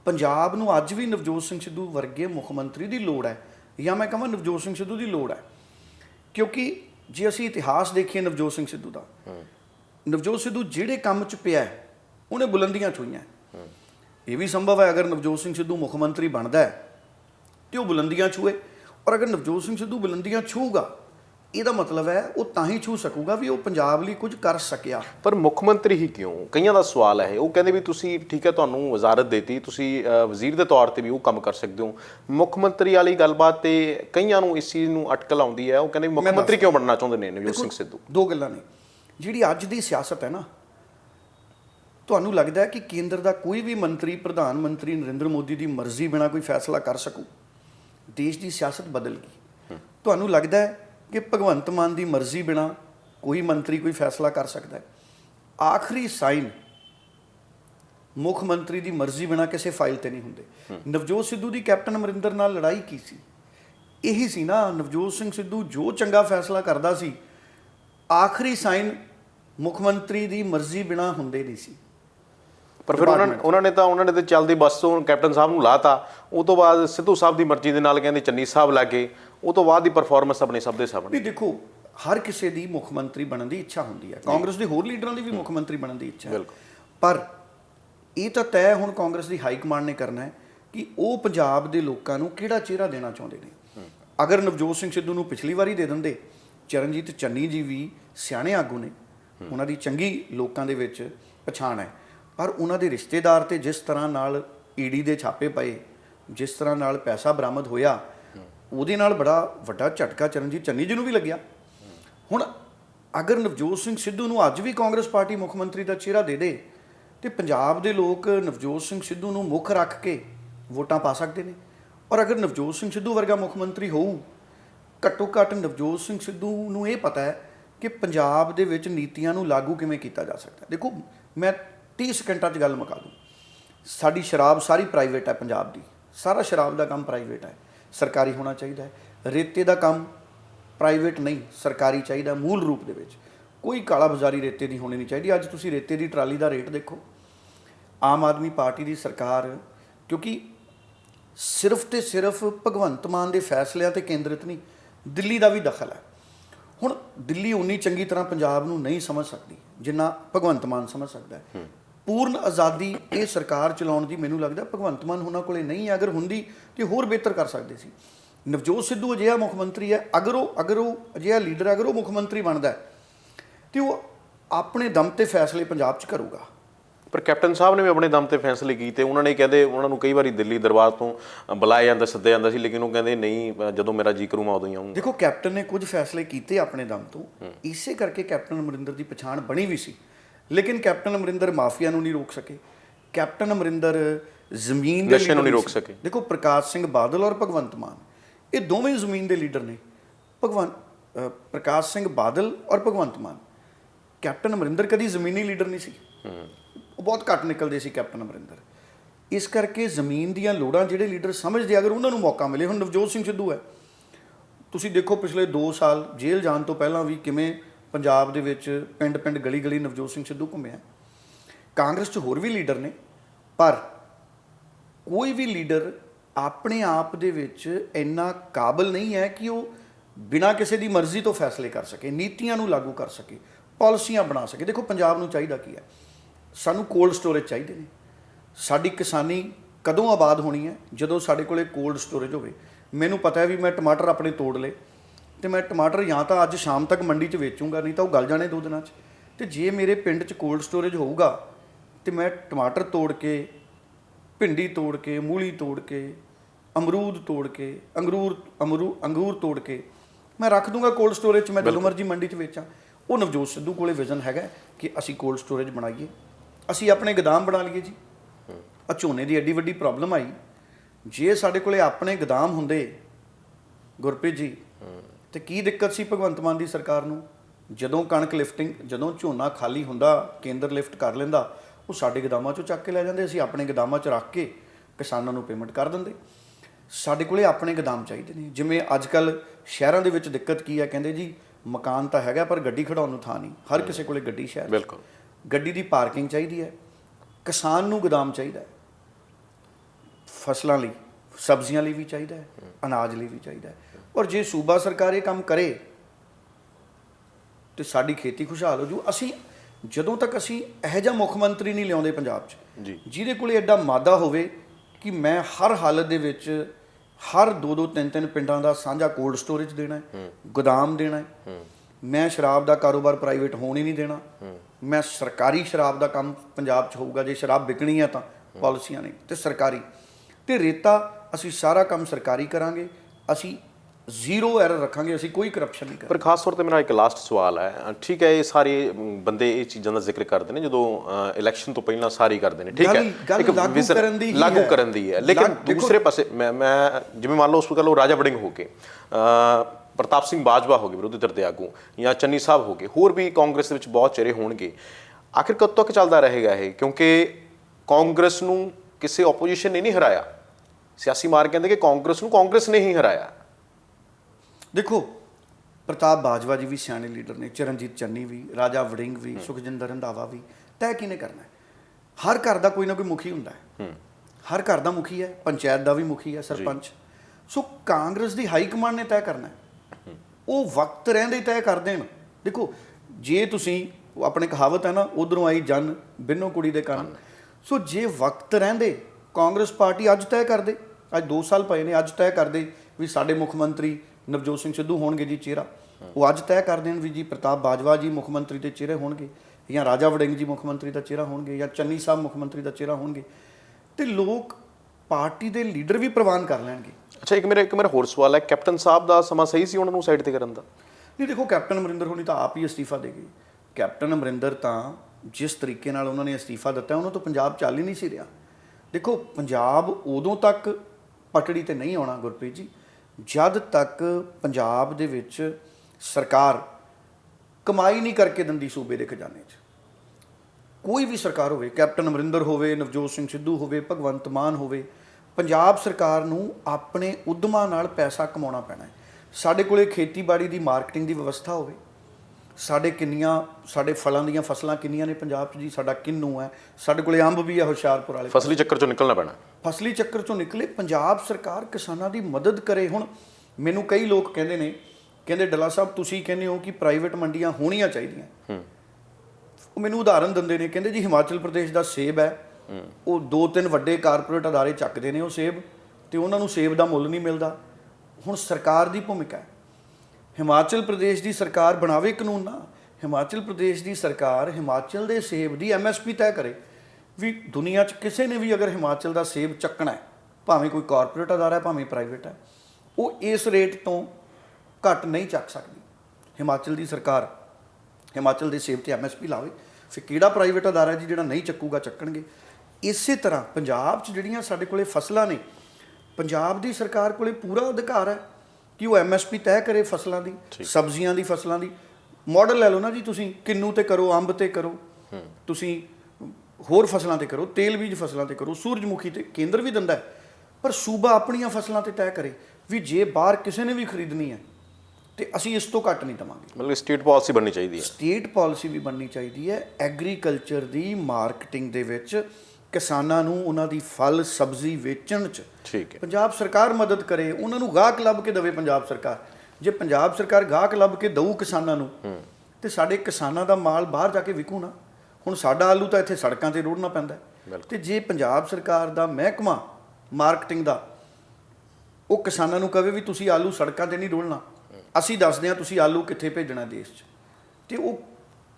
ਪੰਜਾਬ ਨੂੰ ਅੱਜ ਵੀ ਨਵਜੋਤ ਸਿੰਘ ਸਿੱਧੂ ਵਰਗੇ ਮੁੱਖ ਮੰਤਰੀ ਦੀ ਲੋੜ ਹੈ। ਜਾਂ ਮੈਂ ਕਹਾਂ ਨਵਜੋਤ ਸਿੰਘ ਸਿੱਧੂ ਦੀ ਲੋੜ ਹੈ। ਕਿਉਂਕਿ ਜੇ ਅਸੀਂ ਇਤਿਹਾਸ ਦੇਖੀਏ ਨਵਜੋਤ ਸਿੰਘ ਸਿੱਧੂ ਦਾ ਨਵਜੋਤ ਸਿੱਧੂ ਜਿਹੜੇ ਕੰਮ 'ਚ ਪਿਆ ਉਹਨੇ ਬੁਲੰਦੀਆਂ ਛੂਈਆਂ ਇਹ ਵੀ ਸੰਭਵ ਹੈ ਅਗਰ ਨਵਜੋਤ ਸਿੰਘ ਸਿੱਧੂ ਮੁੱਖ ਮੰਤਰੀ ਬਣਦਾ ਹੈ ਤੇ ਉਹ ਬੁਲੰਦੀਆਂ ਛੂਏ ਔਰ ਅਗਰ ਨਵਜੋਤ ਸਿੰਘ ਸਿੱਧੂ ਬੁਲੰਦੀਆਂ ਛੂਗਾ ਇਹਦਾ ਮਤਲਬ ਹੈ ਉਹ ਤਾਂ ਹੀ ਛੂ ਸਕੂਗਾ ਵੀ ਉਹ ਪੰਜਾਬ ਲਈ ਕੁਝ ਕਰ ਸਕਿਆ। ਪਰ ਮੁੱਖ ਮੰਤਰੀ ਹੀ ਕਿਉਂ? ਕਈਆਂ ਦਾ ਸਵਾਲ ਹੈ ਉਹ ਕਹਿੰਦੇ ਵੀ ਤੁਸੀਂ ਠੀਕ ਹੈ ਤੁਹਾਨੂੰ ਵਜ਼ਾਰਤ ਦੇਤੀ ਤੁਸੀਂ ਵਜ਼ੀਰ ਦੇ ਤੌਰ ਤੇ ਵੀ ਉਹ ਕੰਮ ਕਰ ਸਕਦੇ ਹੋ। ਮੁੱਖ ਮੰਤਰੀ ਵਾਲੀ ਗੱਲਬਾਤ ਤੇ ਕਈਆਂ ਨੂੰ ਇਸ ਚੀਜ਼ ਨੂੰ ਅਟਕਲ ਆਉਂਦੀ ਹੈ। ਉਹ ਕਹਿੰਦੇ ਮੁੱਖ ਮੰਤਰੀ ਕਿਉਂ ਬਣਨਾ ਚਾਹੁੰਦੇ ਨੇ ਨਵਜੋਤ ਸਿੰਘ ਸਿੱਧੂ? ਦੋ ਗੱਲਾਂ ਨੇ। ਜਿਹੜੀ ਅੱਜ ਦੀ ਸਿਆਸਤ ਹੈ ਨਾ ਤੁਹਾਨੂੰ ਲੱਗਦਾ ਹੈ ਕਿ ਕੇਂਦਰ ਦਾ ਕੋਈ ਵੀ ਮੰਤਰੀ, ਪ੍ਰਧਾਨ ਮੰਤਰੀ ਨਰਿੰਦਰ ਮੋਦੀ ਦੀ ਮਰਜ਼ੀ ਬਿਨਾ ਕੋਈ ਫੈਸਲਾ ਕਰ ਸਕੂ? ਦੇਸ਼ ਦੀ ਸਿਆਸਤ ਬਦਲ ਗਈ। ਤੁਹਾਨੂੰ ਲੱਗਦਾ ਹੈ ਕਿ ਭਗਵੰਤ ਮਾਨ ਦੀ ਮਰਜ਼ੀ ਬਿਨਾ ਕੋਈ ਮੰਤਰੀ, ਕੋਈ ਫੈਸਲਾ ਕਰ ਸਕਦਾ ਹੈ? ਆਖਰੀ ਸਾਈਨ ਮੁੱਖ ਮੰਤਰੀ ਦੀ ਮਰਜ਼ੀ ਬਿਨਾ ਕਿਸੇ ਫਾਈਲ ਤੇ ਨਹੀਂ ਹੁੰਦੇ। ਨਵਜੋਤ ਸਿੱਧੂ ਦੀ ਕੈਪਟਨ ਅਮਰਿੰਦਰ ਨਾਲ ਲੜਾਈ ਕੀ ਸੀ? ਇਹੀ ਸੀ ਨਾ, ਨਵਜੋਤ ਸਿੰਘ ਸਿੱਧੂ ਜੋ ਚੰਗਾ ਫੈਸਲਾ ਕਰਦਾ ਸੀ, ਆਖਰੀ ਸਾਈਨ ਮੁੱਖ ਮੰਤਰੀ ਦੀ ਮਰਜ਼ੀ ਬਿਨਾ ਹੁੰਦੇ ਨਹੀਂ ਸੀ। ਪਰ ਫਿਰ ਉਹਨਾਂ ਨੇ ਉਹਨਾਂ ਨੇ ਤਾਂ ਉਹਨਾਂ ਨੇ ਤੇ ਚੱਲਦੀ ਬੱਸ ਤੋਂ ਕੈਪਟਨ ਸਾਹਿਬ ਨੂੰ ਲਾਤਾ। ਉਹ ਤੋਂ ਬਾਅਦ ਸਿੱਧੂ ਸਾਹਿਬ ਦੀ ਮਰਜ਼ੀ ਦੇ ਨਾਲ ਕਹਿੰਦੇ ਚੰਨੀ ਸਾਹਿਬ ਲੱਗੇ ਉਹ ਤੋਂ ਬਾਅਦ ਦੀ ਪਰਫਾਰਮੈਂਸ ਆਪਣੇ ਸਭ ਦੇ ਸਾਹਮਣੇ। ਨਹੀਂ ਦੇਖੋ ਹਰ ਕਿਸੇ ਦੀ ਮੁੱਖ ਮੰਤਰੀ ਬਣਨ ਦੀ ਇੱਛਾ ਹੁੰਦੀ ਹੈ। ਕਾਂਗਰਸ ਦੇ ਹੋਰ ਲੀਡਰਾਂ ਦੀ ਵੀ ਮੁੱਖ ਮੰਤਰੀ ਬਣਨ ਦੀ ਇੱਛਾ ਹੈ। ਬਿਲਕੁਲ। ਪਰ ਇਹ ਤਾਂ ਤੈਅ ਹੁਣ ਕਾਂਗਰਸ ਦੀ ਹਾਈ ਕਮਾਂਡ ਨੇ ਕਰਨਾ ਹੈ ਕਿ ਉਹ ਪੰਜਾਬ ਦੇ ਲੋਕਾਂ ਨੂੰ ਕਿਹੜਾ ਚਿਹਰਾ ਦੇਣਾ ਚਾਹੁੰਦੇ ਨੇ। ਅਗਰ ਨਵਜੋਤ ਸਿੰਘ ਸਿੱਧੂ ਨੂੰ ਪਿਛਲੀ ਵਾਰੀ ਦੇ ਦਿੰਦੇ ਚਰਨਜੀਤ ਚੰਨੀ ਜੀ ਵੀ ਸਿਆਣੇ ਆਗੂ ਨੇ। ਉਹਨਾਂ ਦੀ ਚੰਗੀ ਲੋਕਾਂ ਦੇ ਵਿੱਚ ਪਛਾਣ ਹੈ। ਪਰ ਉਹਨਾਂ ਦੇ ਰਿਸ਼ਤੇਦਾਰ ਤੇ ਜਿਸ ਤਰ੍ਹਾਂ ਨਾਲ ਈਡੀ ਦੇ ਛਾਪੇ ਪਏ, ਜਿਸ ਤਰ੍ਹਾਂ ਨਾਲ ਪੈਸਾ ਬਰਾਮਦ ਹੋਇਆ, ਉਹਦੇ ਨਾਲ ਬੜਾ ਵੱਡਾ ਝਟਕਾ ਚਰਨਜੀਤ ਚੰਨੀ ਜੀ ਨੂੰ ਵੀ ਲੱਗਿਆ। ਹੁਣ ਅਗਰ ਨਵਜੋਤ ਸਿੰਘ ਸਿੱਧੂ ਨੂੰ ਅੱਜ ਵੀ ਕਾਂਗਰਸ ਪਾਰਟੀ ਮੁੱਖ ਮੰਤਰੀ ਦਾ ਚਿਹਰਾ ਦੇ ਦੇ, ਤੇ ਪੰਜਾਬ ਦੇ ਲੋਕ ਨਵਜੋਤ ਸਿੰਘ ਸਿੱਧੂ ਨੂੰ ਮੁੱਖ ਰੱਖ ਕੇ ਵੋਟਾਂ ਪਾ ਸਕਦੇ ਨੇ। ਔਰ ਅਗਰ ਨਵਜੋਤ ਸਿੰਘ ਸਿੱਧੂ ਵਰਗਾ ਮੁੱਖ ਮੰਤਰੀ ਹੋਊ, ਘੱਟੋ ਘੱਟ ਨਵਜੋਤ ਸਿੰਘ ਸਿੱਧੂ ਨੂੰ ਇਹ ਪਤਾ ਹੈ ਕਿ ਪੰਜਾਬ ਦੇ ਵਿੱਚ ਨੀਤੀਆਂ ਨੂੰ ਲਾਗੂ ਕਿਵੇਂ ਕੀਤਾ ਜਾ ਸਕਦਾ ਦੇਖੋ, ਮੈਂ 30 ਸਕਿੰਟਾਂ 'ਚ ਗੱਲ ਮੁਕਾ ਦੂੰ। ਸਾਡੀ ਸ਼ਰਾਬ ਸਾਰੀ ਪ੍ਰਾਈਵੇਟ ਹੈ ਪੰਜਾਬ ਦੀ। ਸਾਰਾ ਸ਼ਰਾਬ ਦਾ ਕੰਮ ਪ੍ਰਾਈਵੇਟ ਹੈ। ਸਰਕਾਰੀ ਹੋਣਾ ਚਾਹੀਦਾ ਹੈ। ਰੇਤੇ ਦਾ ਕੰਮ ਪ੍ਰਾਈਵੇਟ ਨਹੀਂ, ਸਰਕਾਰੀ ਚਾਹੀਦਾ ਮੂਲ ਰੂਪ ਦੇ ਵਿੱਚ। ਕੋਈ ਕਾਲਾ ਬਾਜ਼ਾਰੀ ਰੇਤੇ ਦੀ ਹੋਣੀ ਨਹੀਂ ਚਾਹੀਦੀ। ਅੱਜ ਤੁਸੀਂ ਰੇਤੇ ਦੀ ਟਰਾਲੀ ਦਾ ਰੇਟ ਦੇਖੋ। ਆਮ ਆਦਮੀ ਪਾਰਟੀ ਦੀ ਸਰਕਾਰ, ਕਿਉਂਕਿ ਸਿਰਫ ਤੇ ਸਿਰਫ ਭਗਵੰਤ ਮਾਨ ਦੇ ਫੈਸਲਿਆਂ ਤੇ ਕੇਂਦਰਿਤ ਨਹੀਂ, ਦਿੱਲੀ ਦਾ ਵੀ ਦਖਲ ਹੈ। ਹੁਣ ਦਿੱਲੀ ਉਨੀ ਚੰਗੀ ਤਰ੍ਹਾਂ ਪੰਜਾਬ ਨੂੰ ਨਹੀਂ ਸਮਝ ਸਕਦੀ, ਜਿੰਨਾ ਭਗਵੰਤ ਮਾਨ ਸਮਝ ਸਕਦਾ ਹੈ। ਪੂਰਨ ਆਜ਼ਾਦੀ ਇਹ ਸਰਕਾਰ ਚਲਾਉਣ ਦੀ ਮੈਨੂੰ ਲੱਗਦਾ ਭਗਵੰਤ ਮਾਨ ਉਹਨਾਂ ਕੋਲੇ ਨਹੀਂ ਹੈ। ਅਗਰ ਹੁੰਦੀ ਤੇ ਹੋਰ ਬਿਹਤਰ ਕਰ ਸਕਦੇ ਸੀ। ਨਵਜੋਤ ਸਿੱਧੂ ਅਜਿਹਾ ਮੁੱਖ ਮੰਤਰੀ ਹੈ। ਅਗਰ ਉਹ ਅਗਰ ਉਹ ਅਜਿਹਾ ਲੀਡਰ ਅਗਰ ਉਹ ਮੁੱਖ ਮੰਤਰੀ ਬਣਦਾ ਤੇ ਉਹ ਆਪਣੇ ਦਮ ਤੇ ਫੈਸਲੇ ਪੰਜਾਬ 'ਚ ਕਰੂਗਾ। ਪਰ ਕੈਪਟਨ ਸਾਹਿਬ ਨੇ ਵੀ ਆਪਣੇ ਦਮ ਤੇ ਫੈਸਲੇ ਕੀਤੇ। ਉਹਨਾਂ ਨੇ ਕਹਿੰਦੇ ਉਹਨਾਂ ਨੂੰ ਕਈ ਵਾਰੀ ਦਿੱਲੀ ਦਰਬਾਰ ਤੋਂ ਬੁਲਾਇਆ ਜਾਂਦਾ ਸੱਦਿਆ ਜਾਂਦਾ ਸੀ ਲੇਕਿਨ ਉਹ ਕਹਿੰਦੇ ਨਹੀਂ ਜਦੋਂ ਮੇਰਾ ਜੀ ਕਰੂ ਮੈਂ ਉਦੋਂ ਹੀ ਆਉਂਗਾ ਦੇਖੋ ਕੈਪਟਨ ਨੇ ਕੁਝ ਫੈਸਲੇ ਕੀਤੇ ਆਪਣੇ ਦਮ ਤੋਂ। ਇਸੇ ਕਰਕੇ ਕੈਪਟਨ ਅਮਰਿੰਦਰ ਦੀ ਪਛਾਣ ਬਣੀ ਵੀ ਸੀ। ਲੇਕਿਨ ਕੈਪਟਨ ਅਮਰਿੰਦਰ ਮਾਫੀਆ ਨੂੰ ਨਹੀਂ ਰੋਕ ਸਕੇ। ਕੈਪਟਨ ਅਮਰਿੰਦਰ ਜ਼ਮੀਨ ਦੇ ਨਸ਼ੇ ਨੂੰ ਨਹੀਂ ਰੋਕ। ਸਕੇ। ਦੇਖੋ ਪ੍ਰਕਾਸ਼ ਸਿੰਘ ਬਾਦਲ ਔਰ ਭਗਵੰਤ ਮਾਨ ਇਹ ਦੋਵੇਂ ਜ਼ਮੀਨ ਦੇ ਲੀਡਰ ਨੇ। ਭਗਵੰਤ ਅ, ਪ੍ਰਕਾਸ਼ ਸਿੰਘ ਬਾਦਲ ਔਰ ਭਗਵੰਤ ਮਾਨ। ਕੈਪਟਨ ਅਮਰਿੰਦਰ ਕਦੀ ਜ਼ਮੀਨੀ ਲੀਡਰ ਨਹੀਂ ਸੀ। ਉਹ ਬਹੁਤ ਘੱਟ ਨਿਕਲਦੇ ਸੀ ਕੈਪਟਨ ਅਮਰਿੰਦਰ। ਇਸ ਕਰਕੇ ਜ਼ਮੀਨ ਦੀਆਂ ਲੋੜਾਂ ਜਿਹੜੇ ਲੀਡਰ ਸਮਝਦੇ ਅਗਰ ਉਹਨਾਂ ਨੂੰ ਮੌਕਾ ਮਿਲੇ ਹੁਣ ਨਵਜੋਤ ਸਿੰਘ ਸਿੱਧੂ ਹੈ। ਤੁਸੀਂ ਦੇਖੋ ਪਿਛਲੇ 2 ਸਾਲ ਜੇਲ੍ਹ ਜਾਣ ਤੋਂ ਪਹਿਲਾਂ ਵੀ ਕਿਵੇਂ ਪੰਜਾਬ ਦੇ ਵਿੱਚ ਪਿੰਡ-ਪਿੰਡ, ਗਲੀ-ਗਲੀ ਨਵਜੋਤ ਸਿੰਘ ਸਿੱਧੂ ਘੁੰਮਿਆ ਕਾਂਗਰਸ 'ਚ ਹੋਰ ਵੀ ਲੀਡਰ ਨੇ, ਪਰ ਕੋਈ ਵੀ ਲੀਡਰ ਆਪਣੇ ਆਪ ਦੇ ਵਿੱਚ ਇੰਨਾ ਕਾਬਲ ਨਹੀਂ ਹੈ ਕਿ ਉਹ ਬਿਨਾਂ ਕਿਸੇ ਦੀ ਮਰਜ਼ੀ ਤੋਂ ਫੈਸਲੇ ਕਰ ਸਕੇ, ਨੀਤੀਆਂ ਨੂੰ ਲਾਗੂ ਕਰ ਸਕੇ, ਪਾਲਿਸੀਆਂ ਬਣਾ ਸਕੇ। ਦੇਖੋ, ਪੰਜਾਬ ਨੂੰ ਚਾਹੀਦਾ ਕੀ ਹੈ? ਸਾਨੂੰ ਕੋਲਡ ਸਟੋਰੇਜ ਚਾਹੀਦੇ ਨੇ। ਸਾਡੀ ਕਿਸਾਨੀ ਕਦੋਂ ਆਬਾਦ ਹੋਣੀ ਹੈ? ਜਦੋਂ ਸਾਡੇ ਕੋਲੇ ਕੋਲਡ ਸਟੋਰੇਜ ਹੋਵੇ। ਮੈਨੂੰ ਪਤਾ ਹੈ ਵੀ ਮੈਂ ਟਮਾਟਰ ਆਪਣੇ ਤੋੜ ਲਏ। ਤੇ ਮੈਂ ਟਮਾਟਰ ਜਾਂ ਤਾਂ ਅੱਜ ਸ਼ਾਮ ਤੱਕ ਮੰਡੀ 'ਚ ਵੇਚੂੰਗਾ ਨਹੀਂ ਤਾਂ ਉਹ ਗਲ ਜਾਣੇ ਦੋ ਦਿਨਾਂ 'ਚ। ਤੇ ਜੇ ਮੇਰੇ ਪਿੰਡ 'ਚ ਕੋਲਡ ਸਟੋਰੇਜ ਹੋਊਗਾ ਤੇ ਮੈਂ ਟਮਾਟਰ ਤੋੜ ਕੇ ਭਿੰਡੀ ਤੋੜ ਕੇ ਮੂਲੀ ਤੋੜ ਕੇ ਅਮਰੂਦ ਤੋੜ ਕੇ ਅੰਗੂਰ ਅਮਰੂ ਅੰਗੂਰ ਤੋੜ ਕੇ ਮੈਂ ਰੱਖ ਦੂੰਗਾ ਕੋਲਡ ਸਟੋਰੇਜ 'ਚ ਮੈਂ ਜਦੋਂ ਮਰਜ਼ੀ ਮੰਡੀ 'ਚ ਵੇਚਾਂ। ਉਹ ਨਵਜੋਤ ਸਿੱਧੂ ਕੋਲੇ ਵਿਜ਼ਨ ਹੈਗਾ ਕਿ ਅਸੀਂ ਕੋਲਡ ਸਟੋਰੇਜ ਬਣਾਈਏ। ਅਸੀਂ ਆਪਣੇ ਗੋਦਾਮ ਬਣਾ ਲਈਏ ਜੀ। ਆ ਝੋਨੇ ਦੀ ਐਡੀ ਵੱਡੀ ਪ੍ਰੋਬਲਮ ਆਈ। ਜੇ ਸਾਡੇ ਕੋਲੇ ਆਪਣੇ ਗੋਦਾਮ ਹੁੰਦੇ ਗੁਰਪ੍ਰੀਤ ਜੀ ਤੇ ਕੀ ਦਿੱਕਤ ਸੀ ਭਗਵੰਤ ਮਾਨ ਦੀ ਸਰਕਾਰ ਨੂੰ? ਜਦੋਂ ਕਣਕ ਲਿਫਟਿੰਗ ਜਦੋਂ ਝੋਨਾ ਖਾਲੀ ਹੁੰਦਾ ਕੇਂਦਰ ਲਿਫਟ ਕਰ ਲੈਂਦਾ ਉਹ ਸਾਡੇ ਗੋਦਾਮਾਂ ਚੋਂ ਚੱਕ ਕੇ ਲੈ ਜਾਂਦੇ ਅਸੀਂ ਆਪਣੇ ਗੋਦਾਮਾਂ 'ਚ ਰੱਖ ਕੇ ਕਿਸਾਨਾਂ ਨੂੰ ਪੇਮੈਂਟ ਕਰ ਦਿੰਦੇ। ਸਾਡੇ ਕੋਲੇ ਆਪਣੇ ਗੋਦਾਮ ਚਾਹੀਦੇ ਨੇ। ਜਿਵੇਂ ਅੱਜ ਕੱਲ ਸ਼ਹਿਰਾਂ ਦੇ ਵਿੱਚ ਦਿੱਕਤ ਕੀ ਹੈ ਕਹਿੰਦੇ ਜੀ ਮਕਾਨ ਤਾਂ ਹੈਗਾ ਪਰ ਗੱਡੀ ਖੜਾਉਣ ਨੂੰ ਥਾਂ ਨਹੀਂ। ਹਰ ਕਿਸੇ ਕੋਲੇ ਗੱਡੀ ਸ਼ਹਿਰ। ਬਿਲਕੁਲ। ਗੱਡੀ ਦੀ ਪਾਰਕਿੰਗ ਚਾਹੀਦੀ ਹੈ। ਕਿਸਾਨ ਨੂੰ ਗੋਦਾਮ ਚਾਹੀਦਾ ਹੈ। ਫਸਲਾਂ ਲਈ ਸਬਜ਼ੀਆਂ ਲਈ ਵੀ ਚਾਹੀਦਾ ਹੈ ਅਨਾਜ ਲਈ ਵੀ ਚਾਹੀਦਾ ਹੈ। ਔਰ ਜੇ ਸੂਬਾ ਸਰਕਾਰ ਇਹ ਕੰਮ ਕਰੇ ਤੇ ਸਾਡੀ ਖੇਤੀ ਖੁਸ਼ਹਾਲ ਹੋ ਜੂ। ਅਸੀਂ ਜਦੋਂ ਤੱਕ ਅਸੀਂ ਇਹੋ ਜਿਹਾ ਮੁੱਖ ਮੰਤਰੀ ਨਹੀਂ ਲਿਆਉਂਦੇ ਪੰਜਾਬ 'ਚ ਜਿਹਦੇ ਕੋਲੇ ਐਡਾ ਮਾਦਾ ਹੋਵੇ ਕਿ ਮੈਂ ਹਰ ਹਾਲਤ ਦੇ ਵਿੱਚ ਹਰ ਦੋ ਦੋ ਤਿੰਨ ਤਿੰਨ ਪਿੰਡਾਂ ਦਾ ਸਾਂਝਾ ਕੋਲਡ ਸਟੋਰੇਜ ਦੇਣਾ ਹੈ ਗੋਦਾਮ ਦੇਣਾ ਹੈ। ਮੈਂ ਸ਼ਰਾਬ ਦਾ ਕਾਰੋਬਾਰ ਪ੍ਰਾਈਵੇਟ ਹੋਣ ਹੀ ਨਹੀਂ ਦੇਣਾ। ਮੈਂ ਸਰਕਾਰੀ ਸ਼ਰਾਬ ਦਾ ਕੰਮ ਪੰਜਾਬ 'ਚ ਹੋਊਗਾ ਜੇ ਸ਼ਰਾਬ ਵਿਕਣੀ ਹੈ ਤਾਂ ਪਾਲਿਸੀਆਂ ਨੇ ਤੇ ਸਰਕਾਰੀ। ਤੇ ਰੇਤਾ ਅਸੀਂ ਸਾਰਾ ਕੰਮ ਸਰਕਾਰੀ ਕਰਾਂਗੇ। ਅਸੀਂ ਜ਼ੀਰੋ ਐਰਰ ਰੱਖਾਂਗੇ ਅਸੀਂ ਕੋਈ ਕਰਪਸ਼ਨ ਨਹੀਂ ਕਰਾਂਗੇ ਪਰ ਖਾਸ ਤੌਰ ਤੇ ਮੇਰਾ ਇੱਕ ਲਾਸਟ ਸਵਾਲ ਹੈ। ਠੀਕ ਹੈ ਇਹ ਸਾਰੇ ਬੰਦੇ ਇਹ ਚੀਜ਼ਾਂ ਦਾ ਜ਼ਿਕਰ ਕਰਦੇ ਨੇ ਜਦੋਂ ਇਲੈਕਸ਼ਨ ਤੋਂ ਪਹਿਲਾਂ ਸਾਰੇ ਕਰਦੇ ਨੇ ਠੀਕ ਹੈ? ਇੱਕ ਲਾਗੂ ਕਰਨ ਦੀ ਲਾਗੂ। ਕਰਨ ਦੀ ਹੈ। ਲੇਕਿਨ ਦੂਸਰੇ ਪਾਸੇ ਮੈਂ ਮੈਂ ਜਿਵੇਂ ਮੰਨ ਲਓ ਉਸ ਉਹ ਰਾਜਾ ਵੜਿੰਗ ਹੋ ਕੇ ਪ੍ਰਤਾਪ ਸਿੰਘ ਬਾਜਵਾ ਹੋ ਗਏ ਵਿਰੋਧੀ ਧਿਰ ਦੇ ਆਗੂ ਜਾਂ ਚੰਨੀ ਸਾਹਿਬ ਹੋ ਗਏ ਹੋਰ ਵੀ ਕਾਂਗਰਸ ਦੇ ਵਿੱਚ ਬਹੁਤ ਚਿਹਰੇ ਹੋਣਗੇ। ਆਖਿਰ ਕਦ ਤੱਕ ਚੱਲਦਾ ਰਹੇਗਾ ਇਹ? ਕਿਉਂਕਿ ਕਾਂਗਰਸ ਨੂੰ ਕਿਸੇ ਆਪੋਜੀਸ਼ਨ ਨੇ ਨਹੀਂ ਹਰਾਇਆ। ਸਿਆਸੀ ਮਾਰ ਕਹਿੰਦੇ ਕਿ ਕਾਂਗਰਸ ਨੂੰ ਕਾਂਗਰਸ ਨੇ ਹੀ ਹਰਾਇਆ। ਦੇਖੋ ਪ੍ਰਤਾਪ ਬਾਜਵਾ ਜੀ ਵੀ ਸਿਆਣੇ ਲੀਡਰ ਨੇ ਚਰਨਜੀਤ ਚੰਨੀ ਵੀ ਰਾਜਾ ਵੜਿੰਗ ਵੀ ਸੁਖਜਿੰਦਰ ਰੰਧਾਵਾ ਵੀ ਤੈਅ ਕਿਹਨੇ ਕਰਨਾ ਹਰ ਘਰ ਦਾ ਕੋਈ ਨਾ ਕੋਈ ਮੁਖੀ ਹੁੰਦਾ ਹੈ। ਹਰ ਘਰ ਦਾ ਮੁਖੀ ਹੈ ਪੰਚਾਇਤ ਦਾ ਵੀ ਮੁਖੀ ਹੈ ਸਰਪੰਚ। ਸੋ ਕਾਂਗਰਸ ਦੀ ਹਾਈ ਕਮਾਂਡ ਨੇ ਤੈਅ ਕਰਨਾ ਉਹ ਵਕਤ ਰਹਿੰਦੇ ਤੈਅ ਕਰ ਦੇਣ। ਦੇਖੋ ਜੇ ਤੁਸੀਂ ਉਹ ਆਪਣੇ ਕਹਾਵਤ ਹੈ ਨਾ ਉਧਰੋਂ ਆਈ ਜਨ ਬਿੰਨੋ ਕੁੜੀ ਦੇ ਕੰਨ। ਸੋ ਜੇ ਵਕਤ ਰਹਿੰਦੇ ਕਾਂਗਰਸ ਪਾਰਟੀ ਅੱਜ ਤੈਅ ਕਰਦੇ ਅੱਜ 2 ਸਾਲ ਪਏ ਨੇ ਅੱਜ ਤੈਅ ਕਰਦੇ ਵੀ ਸਾਡੇ ਮੁੱਖ ਮੰਤਰੀ ਨਵਜੋਤ ਸਿੰਘ ਸਿੱਧੂ ਹੋਣਗੇ ਜੀ ਚਿਹਰਾ। ਉਹ ਅੱਜ ਤੈਅ ਕਰ ਦੇਣ ਵੀ ਜੀ ਪ੍ਰਤਾਪ ਬਾਜਵਾ ਜੀ ਮੁੱਖ ਮੰਤਰੀ ਦੇ ਚਿਹਰੇ ਹੋਣਗੇ ਜਾਂ ਰਾਜਾ ਵੜਿੰਗ ਜੀ ਮੁੱਖ ਮੰਤਰੀ ਦਾ ਚਿਹਰਾ ਹੋਣਗੇ ਜਾਂ ਚੰਨੀ ਸਾਹਿਬ ਮੁੱਖ ਮੰਤਰੀ ਦਾ ਚਿਹਰਾ ਹੋਣਗੇ। ਤੇ ਲੋਕ ਪਾਰਟੀ ਦੇ ਲੀਡਰ ਵੀ ਪ੍ਰਵਾਨ ਕਰ ਲੈਣਗੇ। ਅੱਛਾ ਇੱਕ ਮੇਰਾ ਇੱਕ ਮੇਰਾ ਹੋਰ ਸਵਾਲ ਹੈ। ਕੈਪਟਨ ਸਾਹਿਬ ਦਾ ਸਮਾਂ ਸਹੀ ਸੀ ਉਹਨਾਂ ਨੂੰ ਸਾਈਡ ਤੇ ਕਰਨ ਦਾ? ਨਹੀਂ ਦੇਖੋ ਕੈਪਟਨ ਅਮਰਿੰਦਰ ਹੋਣੀ ਤਾਂ ਆਪ ਹੀ ਅਸਤੀਫਾ ਦੇ ਗਏ। ਕੈਪਟਨ ਅਮਰਿੰਦਰ ਤਾਂ ਜਿਸ ਤਰੀਕੇ ਨਾਲ ਉਹਨਾਂ ਨੇ ਅਸਤੀਫਾ ਦਿੱਤਾ ਉਹਨਾਂ ਤੋਂ ਪੰਜਾਬ ਚੱਲ ਹੀ ਨਹੀਂ ਸੀ ਰਿਹਾ। ਦੇਖੋ ਪੰਜਾਬ ਉਦੋਂ ਤੱਕ ਪਟੜੀ ਤੇ ਨਹੀਂ ਆਉਣਾ ਗੁਰਪ੍ਰੀਤ ਜੀ। ਜਦ ਤੱਕ ਪੰਜਾਬ ਦੇ ਵਿੱਚ ਸਰਕਾਰ ਕਮਾਈ ਨਹੀਂ ਕਰਕੇ ਦਿੰਦੀ ਸੂਬੇ ਦੇ ਖਜ਼ਾਨੇ 'ਚ। ਕੋਈ ਵੀ ਸਰਕਾਰ ਹੋਵੇ, ਕੈਪਟਨ ਅਮਰਿੰਦਰ ਹੋਵੇ, ਨਵਜੋਤ ਸਿੰਘ ਸਿੱਧੂ ਹੋਵੇ, ਭਗਵੰਤ ਮਾਨ ਹੋਵੇ, ਪੰਜਾਬ ਸਰਕਾਰ ਨੂੰ ਆਪਣੇ ਉਦਮਾਂ ਨਾਲ ਪੈਸਾ ਕਮਾਉਣਾ ਪੈਣਾ ਹੈ। ਸਾਡੇ ਕੋਲੇ ਖੇਤੀਬਾੜੀ ਦੀ ਮਾਰਕੀਟਿੰਗ ਦੀ ਵਿਵਸਥਾ ਹੋਵੇ ਸਾਡੇ ਕਿੰਨੀਆਂ ਸਾਡੇ ਫਲਾਂ ਦੀਆਂ ਫਸਲਾਂ ਕਿੰਨੀਆਂ ਨੇ ਪੰਜਾਬ 'ਚ ਜੀ? ਸਾਡਾ ਕਿੰਨੂ ਹੈ? ਸਾਡੇ ਕੋਲੇ ਅੰਬ ਵੀ ਹੈ ਹੁਸ਼ਿਆਰਪੁਰ ਵਾਲੇ ਫਸਲੀ ਚੱਕਰ ਚੋਂ ਨਿਕਲਣਾ ਪੈਣਾ। ਫਸਲੀ ਚੱਕਰ ਚੋਂ ਨਿਕਲੇ ਪੰਜਾਬ ਸਰਕਾਰ ਕਿਸਾਨਾਂ ਦੀ ਮਦਦ ਕਰੇ ਹੁਣ। ਮੈਨੂੰ ਕਈ ਲੋਕ ਕਹਿੰਦੇ ਨੇ ਕਹਿੰਦੇ ਡੱਲਾ ਸਾਹਿਬ ਤੁਸੀਂ ਕਹਿੰਦੇ ਹੋ ਕਿ ਪ੍ਰਾਈਵੇਟ ਮੰਡੀਆਂ ਹੋਣੀਆਂ ਚਾਹੀਦੀਆਂ। ਹੂੰ। ਉਹ ਮੈਨੂੰ ਉਦਾਹਰਨ ਦਿੰਦੇ ਨੇ ਕਹਿੰਦੇ ਜੀ ਹਿਮਾਚਲ ਪ੍ਰਦੇਸ਼ ਦਾ ਸੇਬ ਹੈ। ਉਹ ਦੋ ਤਿੰਨ ਵੱਡੇ ਕਾਰਪੋਰੇਟ ਅਦਾਰੇ ਚੱਕਦੇ ਨੇ ਉਹ ਸੇਬ ਤੇ ਉਹਨਾਂ ਨੂੰ ਸੇਬ ਦਾ ਮੁੱਲ ਨਹੀਂ ਮਿਲਦਾ। ਹੁਣ ਸਰਕਾਰ ਦੀ ਭੂਮਿਕਾ ਹੈ। ਹਿਮਾਚਲ ਪ੍ਰਦੇਸ਼ ਦੀ ਸਰਕਾਰ ਬਣਾਵੇ ਕਾਨੂੰਨ ਨਾ, ਹਿਮਾਚਲ ਪ੍ਰਦੇਸ਼ ਦੀ ਸਰਕਾਰ ਹਿਮਾਚਲ ਦੇ ਸੇਬ ਦੀ ਐਮਐਸਪੀ ਤੈਅ ਕਰੇ। ਵੀ ਦੁਨੀਆ 'ਚ ਕਿਸੇ ਨੇ ਵੀ ਅਗਰ ਹਿਮਾਚਲ ਦਾ ਸੇਬ ਚੱਕਣਾ ਹੈ, ਭਾਵੇਂ ਕੋਈ ਕਾਰਪੋਰੇਟ ਅਦਾਰਾ ਹੈ, ਭਾਵੇਂ ਪ੍ਰਾਈਵੇਟ ਹੈ, ਉਹ ਇਸ ਰੇਟ ਤੋਂ ਘੱਟ ਨਹੀਂ ਚੱਕ ਸਕਦੀ। ਹਿਮਾਚਲ ਦੀ ਸਰਕਾਰ, ਹਿਮਾਚਲ ਦੇ ਸੇਬ ਤੇ ਐਮਐਸਪੀ ਲਾਵੇ, ਫਿਰ ਕਿਹੜਾ ਪ੍ਰਾਈਵੇਟ ਅਦਾਰਾ ਜੀ ਜਿਹੜਾ ਨਹੀਂ ਚੱਕੂਗਾ, ਚੱਕਣਗੇ? ਇਸੇ ਤਰ੍ਹਾਂ ਪੰਜਾਬ 'ਚ ਜਿਹੜੀਆਂ ਸਾਡੇ ਕੋਲੇ ਫਸਲਾਂ ਨੇ, ਪੰਜਾਬ ਦੀ ਸਰਕਾਰ ਕੋਲੇ ਪੂਰਾ ਅਧਿਕਾਰ ਹੈ। ਕਿ ਉਹ ਐਮਐਸਪੀ ਤੈਅ ਕਰੇ ਫਸਲਾਂ ਦੀ ਸਬਜ਼ੀਆਂ ਦੀ ਫਸਲਾਂ ਦੀ। ਮਾਡਲ ਲੈ ਲਓ ਨਾ ਜੀ ਤੁਸੀਂ ਕਿੰਨੂ ਤੇ ਕਰੋ ਅੰਬ ਤੇ ਕਰੋ। ਤੁਸੀਂ ਹੋਰ ਫਸਲਾਂ ਤੇ ਕਰੋ ਤੇਲ ਬੀਜ ਫਸਲਾਂ ਤੇ ਕਰੋ ਸੂਰਜਮੁਖੀ ਤੇ ਕੇਂਦਰ ਵੀ ਦਿੰਦਾ ਪਰ ਸੂਬਾ ਆਪਣੀਆਂ ਫਸਲਾਂ ਤੇ ਤੈਅ ਕਰੇ ਵੀ ਜੇ ਬਾਹਰ ਕਿਸੇ ਨੇ ਵੀ ਖਰੀਦਣੀ ਹੈ ਤੇ ਅਸੀਂ ਇਸ ਤੋਂ ਘੱਟ ਨਹੀਂ ਦਵਾਂਗੇ। ਮਤਲਬ ਸਟੇਟ ਪਾਲਿਸੀ ਬਣਨੀ ਚਾਹੀਦੀ ਹੈ। ਸਟੇਟ ਪਾਲਿਸੀ ਵੀ ਬਣਨੀ ਚਾਹੀਦੀ ਹੈ ਐਗਰੀਕਲਚਰ ਦੀ ਮਾਰਕੀਟਿੰਗ ਦੇ ਵਿੱਚ ਕਿਸਾਨਾਂ ਨੂੰ ਉਹਨਾਂ ਦੀ ਫਲ ਸਬਜ਼ੀ ਵੇਚਣ 'ਚ ਠੀਕ ਹੈ। ਪੰਜਾਬ ਸਰਕਾਰ ਮਦਦ ਕਰੇ ਉਹਨਾਂ ਨੂੰ ਗਾਹਕ ਲੱਭ ਕੇ ਦੇਵੇ ਪੰਜਾਬ ਸਰਕਾਰ। ਜੇ ਪੰਜਾਬ ਸਰਕਾਰ ਗਾਹਕ ਲੱਭ ਕੇ ਦਊ ਕਿਸਾਨਾਂ ਨੂੰ ਤੇ ਸਾਡੇ ਕਿਸਾਨਾਂ ਦਾ ਮਾਲ ਬਾਹਰ ਜਾ ਕੇ ਵਿਕੂ ਨਾ। ਹੁਣ ਸਾਡਾ ਆਲੂ ਤਾਂ ਇੱਥੇ ਸੜਕਾਂ ਤੇ ਰੋੜਨਾ ਪੈਂਦਾ। ਤੇ ਜੇ ਪੰਜਾਬ ਸਰਕਾਰ ਦਾ ਮਹਿਕਮਾ ਮਾਰਕੀਟਿੰਗ ਦਾ ਉਹ ਕਿਸਾਨਾਂ ਨੂੰ ਕਹੇ ਵੀ ਤੁਸੀਂ ਆਲੂ ਸੜਕਾਂ ਤੇ ਨਹੀਂ ਡੋਲਣਾ ਅਸੀਂ ਦੱਸਦੇ ਹਾਂ ਤੁਸੀਂ ਆਲੂ ਕਿੱਥੇ ਭੇਜਣਾ ਦੇਸ਼ 'ਚ। ਤੇ ਉਹ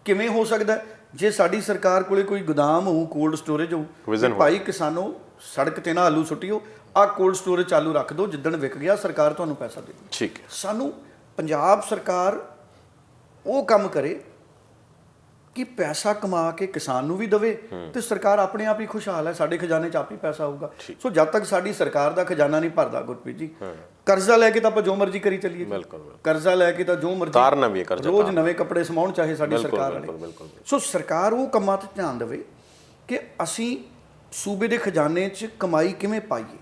ਕਿਵੇਂ ਹੋ ਸਕਦਾ? ਜੇ ਸਾਡੀ ਸਰਕਾਰ ਕੋਲੇ ਕੋਈ ਗੋਦਾਮ ਹੋਊ ਕੋਲਡ ਸਟੋਰੇਜ ਹੋਊ ਤੇ ਭਾਈ ਕਿਸਾਨੋ ਸੜਕ ਤੇ ਨਾ ਆਲੂ ਸੁੱਟਿਓ ਆ ਕੋਲਡ ਸਟੋਰੇਜ ਚਾਲੂ ਰੱਖ ਦਿਓ ਜਿੱਦਣ ਵਿਕ ਗਿਆ ਸਰਕਾਰ ਤੁਹਾਨੂੰ ਪੈਸਾ ਦੇ ਠੀਕ ਹੈ। ਸਾਨੂੰ ਪੰਜਾਬ ਸਰਕਾਰ ਉਹ ਕੰਮ ਕਰੇ ਕਿ ਪੈਸਾ ਕਮਾ ਕੇ ਕਿਸਾਨ ਨੂੰ ਵੀ ਦਵੇ ਤੇ ਸਰਕਾਰ ਆਪਣੇ ਆਪ ਹੀ ਖੁਸ਼ਹਾਲ ਹੈ ਸਾਡੇ ਖਜ਼ਾਨੇ 'ਚ ਆਪ ਹੀ ਪੈਸਾ ਆਊਗਾ। ਸੋ ਜਦ ਤੱਕ ਸਾਡੀ ਸਰਕਾਰ ਦਾ ਖਜ਼ਾਨਾ ਨਹੀਂ ਭਰਦਾ ਗੁਰਪ੍ਰੀਤ ਜੀ ਕਰਜ਼ਾ ਲੈ ਕੇ ਤਾਂ ਆਪਾਂ ਜੋ ਮਰਜ਼ੀ ਕਰੀ ਚੱਲੀਏ। ਬਿਲਕੁਲ। ਕਰਜ਼ਾ ਲੈ ਕੇ ਤਾਂ ਜੋ ਮਰਜ਼ੀ ਤਾਰਨਾ ਵੀ ਹੈ ਕਰਜ਼ਾ, ਰੋਜ਼ ਨਵੇਂ ਕੱਪੜੇ ਸਮਾਉਣ ਚਾਹੇ ਸਾਡੀ ਸਰਕਾਰ ਵਾਲੇ। ਸੋ ਸਰਕਾਰ ਉਹ ਕੰਮਾਂ ਤੇ ਧਿਆਨ ਦੇਵੇ ਕਿ ਅਸੀਂ ਸੂਬੇ ਦੇ ਖਜ਼ਾਨੇ 'ਚ ਕਮਾਈ ਕਿਵੇਂ ਪਾਈਏ।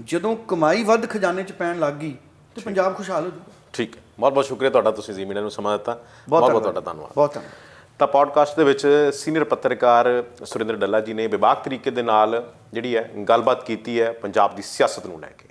ਜਦੋਂ ਕਮਾਈ ਵੱਧ ਖਜ਼ਾਨੇ 'ਚ ਪੈਣ ਲੱਗ ਗਈ ਤੇ ਪੰਜਾਬ ਖੁਸ਼ਹਾਲ ਹੋ ਜਾਊਗਾ। ਠੀਕ। ਹੈ ਬਹੁਤ ਬਹੁਤ ਸ਼ੁਕਰੀਆ ਤੁਹਾਡਾ ਤੁਸੀਂ ਜੀ ਮੀਡੀਆ ਨੂੰ ਸਮਾਂ ਦਿੱਤਾ। ਬਹੁਤ ਬਹੁਤ ਤੁਹਾਡਾ ਧੰਨਵਾਦ। ਬਹੁਤ ਧੰਨਵਾਦ। ਤਾਂ ਪੋਡਕਾਸਟ ਦੇ ਵਿੱਚ ਸੀਨੀਅਰ ਪੱਤਰਕਾਰ ਸੁਰਿੰਦਰ ਡੱਲਾ ਜੀ ਨੇ ਵਿਵਾਕ ਤਰੀਕੇ ਦੇ ਨਾਲ ਜਿਹੜੀ ਹੈ ਗੱਲਬਾਤ ਕੀਤੀ ਹੈ, ਪੰਜਾਬ ਦੀ ਸਿਆਸਤ ਨੂੰ ਲੈ ਕੇ।